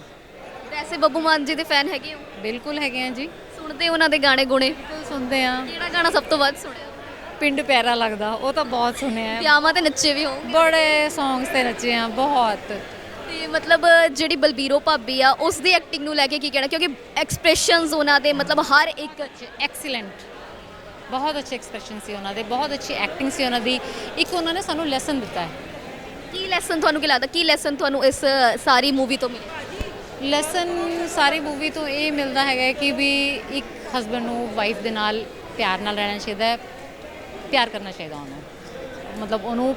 ਵੈਸੇ ਬੱਬੂ ਮਾਨ ਜੀ ਦੇ ਫੈਨ ਹੈਗੇ ਹੋ? ਬਿਲਕੁਲ ਹੈਗੇ ਆ ਜੀ। ਸੁਣਦੇ ਹੋ ਉਹਨਾਂ ਦੇ ਗਾਣੇ ਗੁਣੇ? ਬਿਲਕੁਲ ਸੁਣਦੇ ਆ। ਕਿਹੜਾ ਗਾਣਾ ਸਭ ਤੋਂ ਵੱਧ ਸੁਣਿਆ? ਪਿੰਡ ਪਿਆਰਾ ਲੱਗਦਾ ਉਹ ਤਾਂ ਬਹੁਤ ਸੁਣਿਆ ਹੈ। ਵਿਆਹਾਂ ਤੇ ਨੱਚੇ ਵੀ ਹੋਣਗੇ। ਬੜੇ ਸੌਂਗਸ ਤੇ ਨੱਚੇ ਆ ਬਹੁਤ। ਤੇ ਮਤਲਬ ਜਿਹੜੀ ਬਲਬੀਰੋ ਭਾਬੀ ਆ ਉਸ ਦੀ ਐਕਟਿੰਗ ਨੂੰ ਲੈ ਕੇ ਕੀ ਕਹਿਣਾ? ਕਿਉਂਕਿ ਐਕਸਪ੍ਰੈਸ਼ਨਸ ਉਹਨਾਂ ਦੇ ਮਤਲਬ ਹਰ ਇੱਕ ਐਕਸੀਲੈਂਟ ਬਹੁਤ ਅੱਛੇ ਐਕਸਪ੍ਰੈਸ਼ਨ ਸੀ ਉਹਨਾਂ ਦੇ ਬਹੁਤ ਅੱਛੀ ਐਕਟਿੰਗ ਸੀ ਉਹਨਾਂ ਦੀ। ਇੱਕ ਉਹਨਾਂ ਨੇ ਸਾਨੂੰ ਲੈਸਨ ਦਿੱਤਾ ਹੈ। ਕੀ ਲੈਸਨ ਤੁਹਾਨੂੰ ਕੀ ਲੱਗਦਾ ਕੀ ਲੈਸਨ ਤੁਹਾਨੂੰ ਇਸ ਸਾਰੀ ਮੂਵੀ ਤੋਂ ਮਿਲਿਆ ਲੈਸਨ ਸਾਰੀ ਮੂਵੀ ਤੋਂ ਇਹ ਮਿਲਦਾ ਹੈਗਾ ਕਿ ਵੀ ਇੱਕ ਹਸਬੰਡ ਨੂੰ ਵਾਈਫ ਦੇ ਨਾਲ ਪਿਆਰ ਨਾਲ ਰਹਿਣਾ ਚਾਹੀਦਾ ਹੈ ਪਿਆਰ ਕਰਨਾ ਚਾਹੀਦਾ ਉਹਨੂੰ। ਮਤਲਬ ਉਹਨੂੰ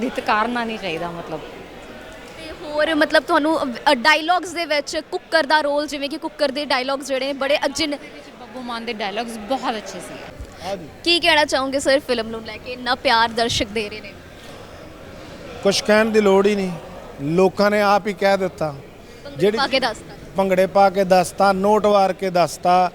ਧਿਤਕਾਰਨਾ ਨਹੀਂ ਚਾਹੀਦਾ ਮਤਲਬ। ਤੇ ਹੋਰ ਮਤਲਬ ਤੁਹਾਨੂੰ ਡਾਇਲੌਗਸ ਦੇ ਵਿੱਚ ਕੁੱਕਰ ਦਾ ਰੋਲ ਜਿਵੇਂ ਕਿ ਕੁੱਕਰ ਦੇ ਡਾਇਲੌਗਸ ਜਿਹੜੇ ਨੇ ਬੜੇ ਅਜਿਨ ਬੱਬੂ ਮਾਨ ਦੇ ਡਾਇਲੌਗਸ ਬਹੁਤ ਅੱਛੇ ਸੀ ਕੀ ਕਹਿਣਾ ਚਾਹੋਗੇ ਸਰ ਫਿਲਮ ਨੂੰ ਲੈ ਕੇ ਇੰਨਾ ਪਿਆਰ ਦਰਸ਼ਕ ਦੇ ਰਹੇ ਨੇ ਕੁਝ ਕਹਿਣ ਦੀ ਲੋੜ ਹੀ ਨਹੀਂ ਲੋਕਾਂ ਨੇ ਆਪ ਹੀ ਕਹਿ ਦਿੱਤਾ ਜਿਹੜੀ ਪਾ ਕੇ ਦੱਸਦਾ ਭੰਗੜੇ ਪਾ ਕੇ ਦੱਸਤਾ ਨੋਟ ਵਾਰ ਕੇ ਦੱਸਤਾ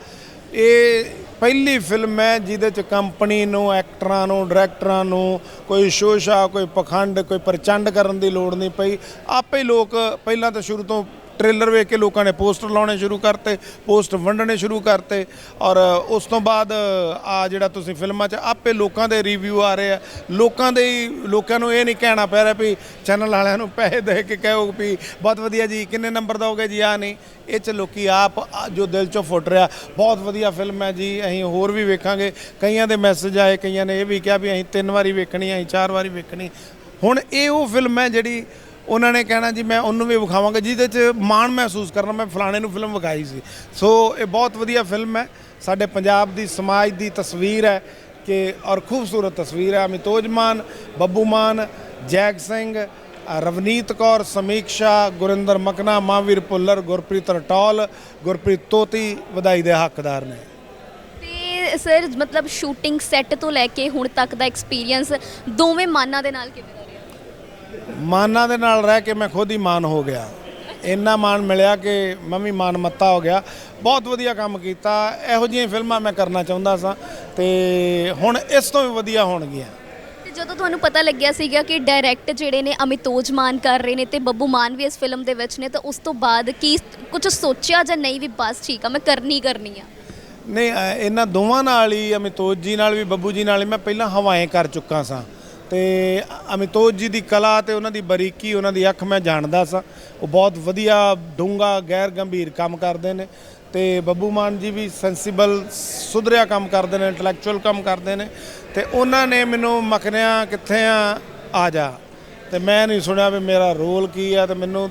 ਇਹ ਪਹਿਲੀ ਫਿਲਮ ਹੈ ਜਿਹਦੇ ਚ ਕੰਪਨੀ ਨੂੰ ਐਕਟਰਾਂ ਨੂੰ ਡਾਇਰੈਕਟਰਾਂ ਨੂੰ ਕੋਈ ਸ਼ੋਸ਼ਾ ਕੋਈ ਪਖੰਡ ਕੋਈ ਪ੍ਰਚੰਡ ਕਰਨ ਦੀ ਲੋੜ ਨਹੀਂ ਪਈ ਆਪੇ ਲੋਕ ਪਹਿਲਾਂ ਤਾਂ ਸ਼ੁਰੂ ਤੋਂ ਟ੍ਰੇਲਰ ਵੇਖ ਕੇ ਲੋਕਾਂ ਨੇ ਪੋਸਟਰ ਲਾਉਣੇ ਸ਼ੁਰੂ ਕਰਤੇ ਪੋਸਟਰ ਵੰਡਣੇ ਸ਼ੁਰੂ ਕਰਤੇ ਔਰ ਉਸ ਤੋਂ ਬਾਅਦ ਆ ਜਿਹੜਾ ਤੁਸੀਂ ਫਿਲਮਾਂ 'ਚ ਆਪੇ ਲੋਕਾਂ ਦੇ ਰਿਵਿਊ ਆ ਰਹੇ ਆ, ਲੋਕਾਂ ਦੇ ਹੀ, ਲੋਕਾਂ ਨੂੰ ਇਹ ਨਹੀਂ ਕਹਿਣਾ ਪੈ ਰਿਹਾ ਵੀ ਚੈਨਲ ਵਾਲਿਆਂ ਨੂੰ ਪੈਸੇ ਦੇ ਕੇ ਕਹੋ ਵੀ ਬਹੁਤ ਵਧੀਆ ਜੀ, ਕਿੰਨੇ ਨੰਬਰ ਦੋਗੇ ਜੀ, ਆ ਨਹੀਂ, ਇਹ 'ਚ ਲੋਕੀ ਆਪ ਜੋ ਦਿਲ 'ਚੋਂ ਫੁੱਟ ਰਿਹਾ, ਬਹੁਤ ਵਧੀਆ ਫਿਲਮ ਹੈ ਜੀ, ਅਸੀਂ ਹੋਰ ਵੀ ਵੇਖਾਂਗੇ, ਕਈਆਂ ਦੇ ਮੈਸੇਜ ਆਏ, ਕਈਆਂ ਨੇ ਇਹ ਵੀ ਕਿਹਾ ਵੀ ਅਸੀਂ ਤਿੰਨ ਵਾਰੀ ਵੇਖਣੀ, ਅਸੀਂ ਚਾਰ ਵਾਰੀ ਵੇਖਣੀ, ਹੁਣ ਇਹ ਉਹ ਫਿਲਮ ਹੈ ਜਿਹੜੀ ਉਹਨਾਂ ਨੇ ਕਹਿਣਾ ਜੀ, ਮੈਂ ਉਹਨੂੰ ਵੀ ਵਿਖਾਵਾਂਗਾ, ਜਿਹਦੇ 'ਚ ਮਾਣ ਮਹਿਸੂਸ ਕਰਨਾ, ਮੈਂ ਫਲਾਣੇ ਨੂੰ ਫਿਲਮ ਵਿਖਾਈ ਸੀ। ਸੋ ਇਹ ਬਹੁਤ ਵਧੀਆ ਫਿਲਮ ਹੈ। ਸਾਡੇ ਪੰਜਾਬ ਦੀ, ਸਮਾਜ ਦੀ ਤਸਵੀਰ ਹੈ ਕਿ, ਔਰ ਖੂਬਸੂਰਤ ਤਸਵੀਰ ਹੈ। ਅਮਿਤੋਜ ਮਾਨ, ਬੱਬੂ ਮਾਨ, ਜੈਗ ਸਿੰਘ ਰਵਨੀਤ ਕੌਰ ਸਮੀਕਸ਼ਾ ਗੁਰਿੰਦਰ ਮਕਨਾ ਮਹਾਂਵੀਰ ਭੁੱਲਰ, ਗੁਰਪ੍ਰੀਤ ਰਟੌਲ, ਗੁਰਪ੍ਰੀਤ ਤੋਤੀ ਵਧਾਈ ਦੇ ਹੱਕਦਾਰ ਨੇ। ਤੇ ਸਰ, ਮਤਲਬ ਸ਼ੂਟਿੰਗ ਸੈੱਟ ਤੋਂ ਲੈ ਕੇ ਹੁਣ ਤੱਕ ਦਾ ਐਕਸਪੀਰੀਅੰਸ ਦੋਵੇਂ ਮਾਨਾਂ ਦੇ ਨਾਲ ਕਿਵੇਂ ਮਾਨਾਂ ਦੇ ਨਾਲ ਰਹਿ ਕੇ ਮੈਂ ਖੁਦ ਹੀ ਮਾਨ ਹੋ ਗਿਆ। ਇੰਨਾ ਮਾਣ ਮਿਲਿਆ ਕਿ ਮੈਂ ਵੀ ਮਾਨ ਮੱਤਾ ਹੋ ਗਿਆ। ਬਹੁਤ ਵਧੀਆ ਕੰਮ ਕੀਤਾ। ਇਹੋ ਜਿਹੀਆਂ ਫਿਲਮਾਂ ਮੈਂ ਕਰਨਾ ਚਾਹੁੰਦਾ ਸਾਂ ਤੇ ਹੁਣ ਇਸ ਤੋਂ ਵੀ ਵਧੀਆ ਹੋਣਗੀਆਂ। ਤੇ ਜਦੋਂ ਤੁਹਾਨੂੰ ਪਤਾ ਲੱਗਿਆ ਸੀਗਾ ਕਿ ਡਾਇਰੈਕਟ ਜਿਹੜੇ ਨੇ ਅਮਿਤੋਜ ਮਾਨ ਕਰ ਰਹੇ ਨੇ ਤੇ ਬੱਬੂ ਮਾਨ ਵੀ ਇਸ ਫਿਲਮ ਦੇ ਵਿੱਚ ਨੇ ਤਾਂ ਉਸ ਤੋਂ ਬਾਅਦ ਕੀ ਕੁਝ ਸੋਚਿਆ ਜਾਂ ਨਹੀਂ ਵੀ ਬਸ ਠੀਕ ਆ ਮੈਂ ਕਰਨੀ ਕਰਨੀ ਆ? ਨਹੀਂ ਇਹਨਾਂ ਦੋਵਾਂ ਨਾਲ ਹੀ ਅਮਿਤੋਜ ਜੀ ਨਾਲ ਵੀ ਬੱਬੂ ਜੀ ਨਾਲ ਹੀ ਮੈਂ ਪਹਿਲਾਂ ਹਵਾਏਂ ਕਰ ਚੁੱਕਾ ਸਾਂ। ਤੇ ਅਮਿਤੋਜ ਜੀ ਦੀ ਕਲਾ ਤੇ ਉਹਨਾਂ ਦੀ ਬਰੀਕੀ, ਉਹਨਾਂ ਦੀ ਅੱਖ ਮੈਂ ਜਾਣਦਾ ਸਾਂ। ਉਹ ਬਹੁਤ ਵਧੀਆ, ਡੂੰਘਾ ਗੈਰ ਗੰਭੀਰ ਕੰਮ ਕਰਦੇ ਨੇ। ਤੇ ਬੱਬੂ ਮਾਨ ਜੀ ਵੀ ਸੈਂਸੀਬਲ ਸੁਧਰਿਆ ਕੰਮ ਕਰਦੇ ਨੇ ਇੰਟੈਲੈਕਚੁਅਲ ਕੰਮ ਕਰਦੇ ਨੇ। ਤੇ ਉਹਨਾਂ ਨੇ ਮੈਨੂੰ ਮਖਨਿਆ ਕਿੱਥੇ ਆ? ਆ ਜਾ। ਤੇ ਮੈਂ ਨਹੀਂ ਸੁਣਿਆ ਵੀ ਮੇਰਾ ਰੋਲ ਕੀ ਆ ਤੇ ਮੈਨੂੰ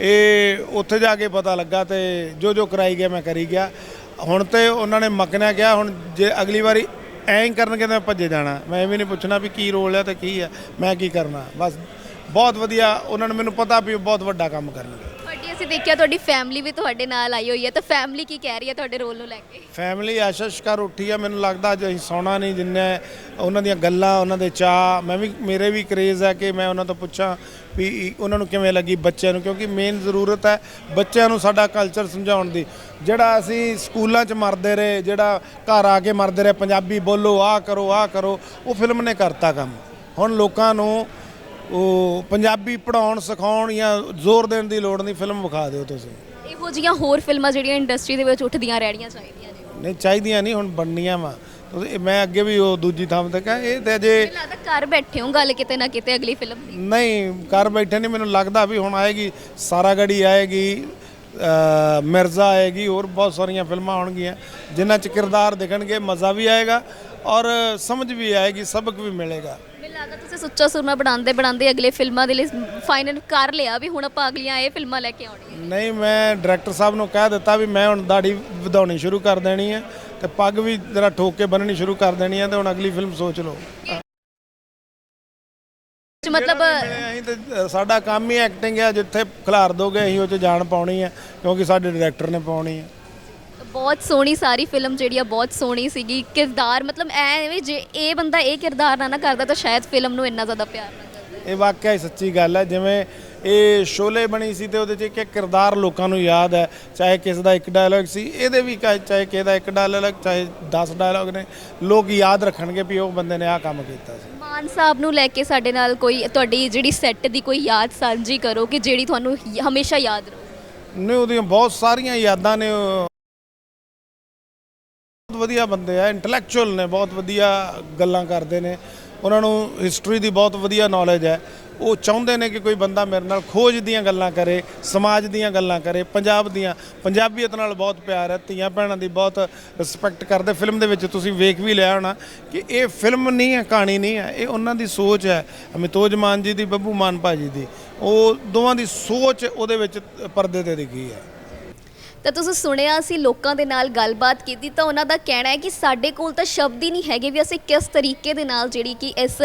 ਇਹ ਉੱਥੇ ਜਾ ਕੇ ਪਤਾ ਲੱਗਾ ਤੇ ਜੋ ਜੋ ਕਰਾਈ ਗਿਆ ਮੈਂ ਕਰੀ ਗਿਆ। ਹੁਣ ਤੇ ਉਹਨਾਂ ਨੇ ਮਕਨਿਆ ਗਿਆ ਹੁਣ ਜੇ ਅਗਲੀ ਵਾਰੀ ਐਂ ਹੀ ਕਰਨਗੇ ਤਾਂ ਮੈਂ ਭੱਜੇ ਜਾਣਾ। ਮੈਂ ਇਹ ਵੀ ਨਹੀਂ ਪੁੱਛਣਾ ਵੀ ਕੀ ਰੋਲ ਹੈ ਤੇ ਕੀ ਹੈ ਮੈਂ ਕੀ ਕਰਨਾ। ਬਸ ਬਹੁਤ ਵਧੀਆ। ਉਹਨਾਂ ਨੇ ਮੈਨੂੰ ਪਤਾ ਵੀ ਬਹੁਤ ਵੱਡਾ ਕੰਮ ਕਰਨਗੇ। ਅਸੀਂ ਦੇਖਿਆ ਤੁਹਾਡੀ ਫੈਮਿਲੀ ਵੀ ਤੁਹਾਡੇ ਨਾਲ ਆਈ ਹੋਈ ਹੈ, ਤਾਂ ਫੈਮਿਲੀ ਕੀ ਕਹਿ ਰਹੀ ਹੈ ਤੁਹਾਡੇ ਰੋਲ ਨੂੰ ਲੈ ਕੇ? ਫੈਮਿਲੀ ਆਸ਼ਾ ਸ਼ਿਕਾਰ ਉੱਠੀ ਆ, ਮੈਨੂੰ ਲੱਗਦਾ ਅੱਜ ਅਸੀਂ ਸੌਣਾ ਨਹੀਂ, ਜਿੰਨੇ ਉਹਨਾਂ ਦੀਆਂ ਗੱਲਾਂ, ਉਹਨਾਂ ਦੇ ਚਾਹ ਮੈਂ ਵੀ, ਮੇਰੇ ਵੀ ਕਰੇਜ਼ ਹੈ ਕਿ ਮੈਂ ਉਹਨਾਂ ਤੋਂ ਪੁੱਛਾਂ ਵੀ ਉਹਨਾਂ ਨੂੰ ਕਿਵੇਂ ਲੱਗੀ ਬੱਚਿਆਂ ਨੂੰ, ਕਿਉਂਕਿ ਮੇਨ ਜ਼ਰੂਰਤ ਹੈ ਬੱਚਿਆਂ ਨੂੰ ਸਾਡਾ ਕਲਚਰ ਸਮਝਾਉਣ ਦੀ। ਜਿਹੜਾ ਅਸੀਂ ਸਕੂਲਾਂ 'ਚ ਮਰਦੇ ਰਹੇ, ਜਿਹੜਾ ਘਰ ਆ ਕੇ ਮਰਦੇ ਰਹੇ, ਪੰਜਾਬੀ ਬੋਲੋ, ਆਹ ਕਰੋ ਆਹ ਕਰੋ, ਉਹ ਫਿਲਮ ਨੇ ਕਰਤਾ ਕੰਮ। ਹੁਣ ਲੋਕਾਂ ਨੂੰ ਉਹ ਪੰਜਾਬੀ ਪੜਾਉਣ ਸਿਖਾਉਣ ਜਾਂ ਜ਼ੋਰ ਦੇਣ ਦੀ ਲੋੜ ਨਹੀਂ ਫਿਲਮ ਵਿਖਾ ਦਿਓ ਤੁਸੀਂ। ਇਹੋ ਜਿਹੀਆਂ ਹੋਰ ਫਿਲਮਾਂ ਜਿਹੜੀਆਂ ਇੰਡਸਟਰੀ ਦੇ ਵਿੱਚ ਉੱਠਦੀਆਂ ਰਹਿਣੀਆਂ ਚਾਹੀਦੀਆਂ ਨੇ। ਨਹੀਂ ਚਾਹੀਦੀਆਂ ਨਹੀਂ ਹੁਣ ਬਣਨੀਆਂ ਵਾ। ਤੁਸੀਂ ਮੈਂ ਅੱਗੇ ਵੀ ਉਹ ਦੂਜੀ ਥਾਂ ਤੇ ਕਹਾਂ ਇਹ ਤੇ ਅਜੇ ਲੱਗਦਾ ਘਰ ਬੈਠੇ ਹੋ ਗੱਲ ਕਿਤੇ ਨਾ ਕਿਤੇ ਅਗਲੀ ਫਿਲਮ ਦੀ। ਨਹੀਂ ਘਰ ਬੈਠੇ ਨਹੀਂ ਮੈਨੂੰ ਲੱਗਦਾ ਵੀ ਹੁਣ ਆਏਗੀ ਸਾਰਾਗੜੀ ਆਏਗੀ ਅ, ਮਿਰਜ਼ਾ ਆਏਗੀ ਹੋਰ ਬਹੁਤ ਸਾਰੀਆਂ ਫਿਲਮਾਂ ਆਉਣਗੀਆਂ ਜਿਨ੍ਹਾਂ 'ਚ ਕਿਰਦਾਰ ਦਿਖਣਗੇ ਮਜ਼ਾ ਵੀ ਆਏਗਾ ਔਰ ਸਮਝ ਵੀ ਆਏਗੀ ਸਬਕ ਵੀ ਮਿਲੇਗਾ। ਲੱਗਦਾ ਤੁਸੀਂ ਸੁੱਚਾ ਸੁਰਮਾ ਬਣਾਉਂਦੇ ਬਣਾਉਂਦੇ ਅਗਲੇ ਫਿਲਮਾਂ ਦੇ ਲਈ ਫਾਈਨਲ ਕਰ ਲਿਆ ਵੀ ਹੁਣ ਆਪਾਂ ਅਗਲੀਆਂ ਇਹ ਫਿਲਮਾਂ ਲੈ ਕੇ ਆਉਣੀਆਂ। ਨਹੀਂ ਮੈਂ ਡਾਇਰੈਕਟਰ ਸਾਹਿਬ ਨੂੰ ਕਹਿ ਦਿੱਤਾ ਵੀ ਮੈਂ ਹੁਣ ਦਾੜੀ ਵਧਾਉਣੀ ਸ਼ੁਰੂ ਕਰ ਦੇਣੀ ਹੈ ਤੇ ਪੱਗ ਵੀ ਜਰਾ ਠੋਕ ਕੇ ਬੰਨਣੀ ਸ਼ੁਰੂ ਕਰ ਦੇਣੀ ਹੈ ਤੇ ਹੁਣ ਅਗਲੀ ਫਿਲਮ ਸੋਚ ਲਓ। ਮਤਲਬ ਅਸੀਂ ਤੇ ਸਾਡਾ ਕੰਮ ਹੀ ਐਕਟਿੰਗ ਹੈ ਜਿੱਥੇ ਖਿਲਾਰ ਦੋਗੇ ਅਸੀਂ ਉਹ 'ਚ ਜਾਣ ਪਾਉਣੀ ਹੈ ਕਿਉਂਕਿ ਸਾਡੇ ਡਾਇਰੈਕਟਰ ਨੇ ਪਾਉਣੀ ਹੈ। ਬਹੁਤ ਸੋਹਣੀ ਸਾਰੀ ਫਿਲਮ ਜਿਹੜੀ ਆ ਬਹੁਤ ਸੋਹਣੀ ਸੀਗੀ। ਕਿਰਦਾਰ ਮਤਲਬ ਐਵੇਂ ਜੇ ਇਹ ਬੰਦਾ ਇਹ ਕਿਰਦਾਰ ਨਾ ਨਾ ਕਰਦਾ ਤਾਂ ਸ਼ਾਇਦ ਫਿਲਮ ਨੂੰ ਇੰਨਾ ਜ਼ਿਆਦਾ ਪਿਆਰ ਨਾ ਕਰਦਾ। ਇਹ ਵਾਕਿਆ ਹੀ ਸੱਚੀ ਗੱਲ ਹੈ। ਜਿਵੇਂ ਇਹ ਸ਼ੋਲੇ ਬਣੀ ਸੀ ਤੇ ਉਹਦੇ 'ਚ ਇੱਕ ਕਿਰਦਾਰ ਲੋਕਾਂ ਨੂੰ ਯਾਦ ਹੈ। ਚਾਹੇ ਕਿਸ ਦਾ ਇੱਕ ਡਾਇਲੌਗ ਸੀ ਇਹਦੇ ਵੀ ਕਾ- ਚਾਹੇ ਕਿਸੇ ਦਾ ਇੱਕ ਡਾਇਲੌਗ ਚਾਹੇ 10 ਡਾਇਲੌਗ ਨੇ ਲੋਕ ਯਾਦ ਰੱਖਣਗੇ ਵੀ ਉਹ ਬੰਦੇ ਨੇ ਆਹ ਕੰਮ ਕੀਤਾ ਸੀ। ਮਾਨ ਸਾਹਿਬ ਨੂੰ ਲੈ ਕੇ ਸਾਡੇ ਨਾਲ ਕੋਈ ਤੁਹਾਡੀ ਜਿਹੜੀ ਸੈੱਟ ਦੀ ਕੋਈ ਯਾਦ ਸਾਂਝੀ ਕਰੋ ਕਿ ਜਿਹੜੀ ਤੁਹਾਨੂੰ ਹ- ਹਮੇਸ਼ਾ ਯਾਦ ਰਹੂ। ਨੇ ਉਹਦੀਆਂ ਬਹੁਤ ਸਾਰੀਆਂ ਯਾਦਾਂ ਨੇ ਉਹ। ਬਹੁਤ ਵਧੀਆ ਬੰਦੇ ਆ ਇੰਟੈਲੈਕਚੁਅਲ ਨੇ, ਬਹੁਤ ਵਧੀਆ ਗੱਲਾਂ ਕਰਦੇ ਨੇ। ਉਹਨਾਂ ਨੂੰ ਹਿਸਟਰੀ ਦੀ ਬਹੁਤ ਵਧੀਆ ਨੌਲੇਜ ਹੈ। ਉਹ ਚਾਹੁੰਦੇ ਨੇ ਕਿ ਕੋਈ ਬੰਦਾ ਮੇਰੇ ਨਾਲ ਖੋਜ ਦੀਆਂ ਗੱਲਾਂ ਕਰੇ, ਸਮਾਜ ਦੀਆਂ ਗੱਲਾਂ ਕਰੇ, ਪੰਜਾਬ ਦੀਆਂ। ਪੰਜਾਬੀਅਤ ਨਾਲ ਬਹੁਤ ਪਿਆਰ ਹੈ, ਧੀਆਂ ਭੈਣਾਂ ਦੀ ਬਹੁਤ ਰਿਸਪੈਕਟ ਕਰਦੇ। ਫਿਲਮ ਦੇ ਵਿੱਚ ਤੁਸੀਂ ਵੇਖ ਵੀ ਲਿਆ ਹੋਣਾ ਕਿ ਇਹ ਫਿਲਮ ਨਹੀਂ ਹੈ, ਕਹਾਣੀ ਨਹੀਂ ਹੈ, ਇਹ ਉਹਨਾਂ ਦੀ ਸੋਚ ਹੈ। ਅਮਿਤੋਜ ਮਾਨ ਜੀ ਦੀ, ਬੱਬੂ ਮਾਨ ਭਾਜੀ ਦੀ। ਉਹ ਦੋਵਾਂ ਦੀ ਸੋਚ ਉਹਦੇ ਵਿੱਚ ਪਰਦੇ ਤੇ ਦਿਖੀ ਹੈ। ਤਾਂ ਤੁਸੀਂ ਸੁਣਿਆ ਅਸੀਂ ਲੋਕਾਂ ਦੇ ਨਾਲ ਗੱਲਬਾਤ ਕੀਤੀ, ਤਾਂ ਉਹਨਾਂ ਦਾ ਕਹਿਣਾ ਹੈ ਕਿ ਸਾਡੇ ਕੋਲ ਤਾਂ ਸ਼ਬਦ ਹੀ ਨਹੀਂ ਹੈਗੇ ਵੀ ਅਸੀਂ ਕਿਸ ਤਰੀਕੇ ਦੇ ਨਾਲ ਜਿਹੜੀ ਕਿ ਇਸ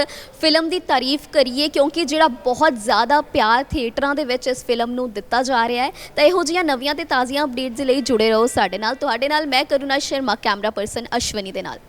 ਫਿਲਮ ਦੀ ਤਾਰੀਫ ਕਰੀਏ, ਕਿਉਂਕਿ ਜਿਹੜਾ ਬਹੁਤ ਜ਼ਿਆਦਾ ਪਿਆਰ ਥੀਏਟਰਾਂ ਦੇ ਵਿੱਚ ਇਸ ਫਿਲਮ ਨੂੰ ਦਿੱਤਾ ਜਾ ਰਿਹਾ ਹੈ। ਤਾਂ ਇਹੋ ਜਿਹੀਆਂ ਨਵੀਆਂ ਤੇ ਤਾਜ਼ੀਆਂ ਅਪਡੇਟਸ ਦੇ ਲਈ ਜੁੜੇ ਰਹੋ ਸਾਡੇ ਨਾਲ। ਤੁਹਾਡੇ ਨਾਲ ਮੈਂ ਕਰੁਣਾ ਸ਼ਰਮਾ, ਕੈਮਰਾ ਪਰਸਨ ਅਸ਼ਵਨੀ ਦੇ ਨਾਲ।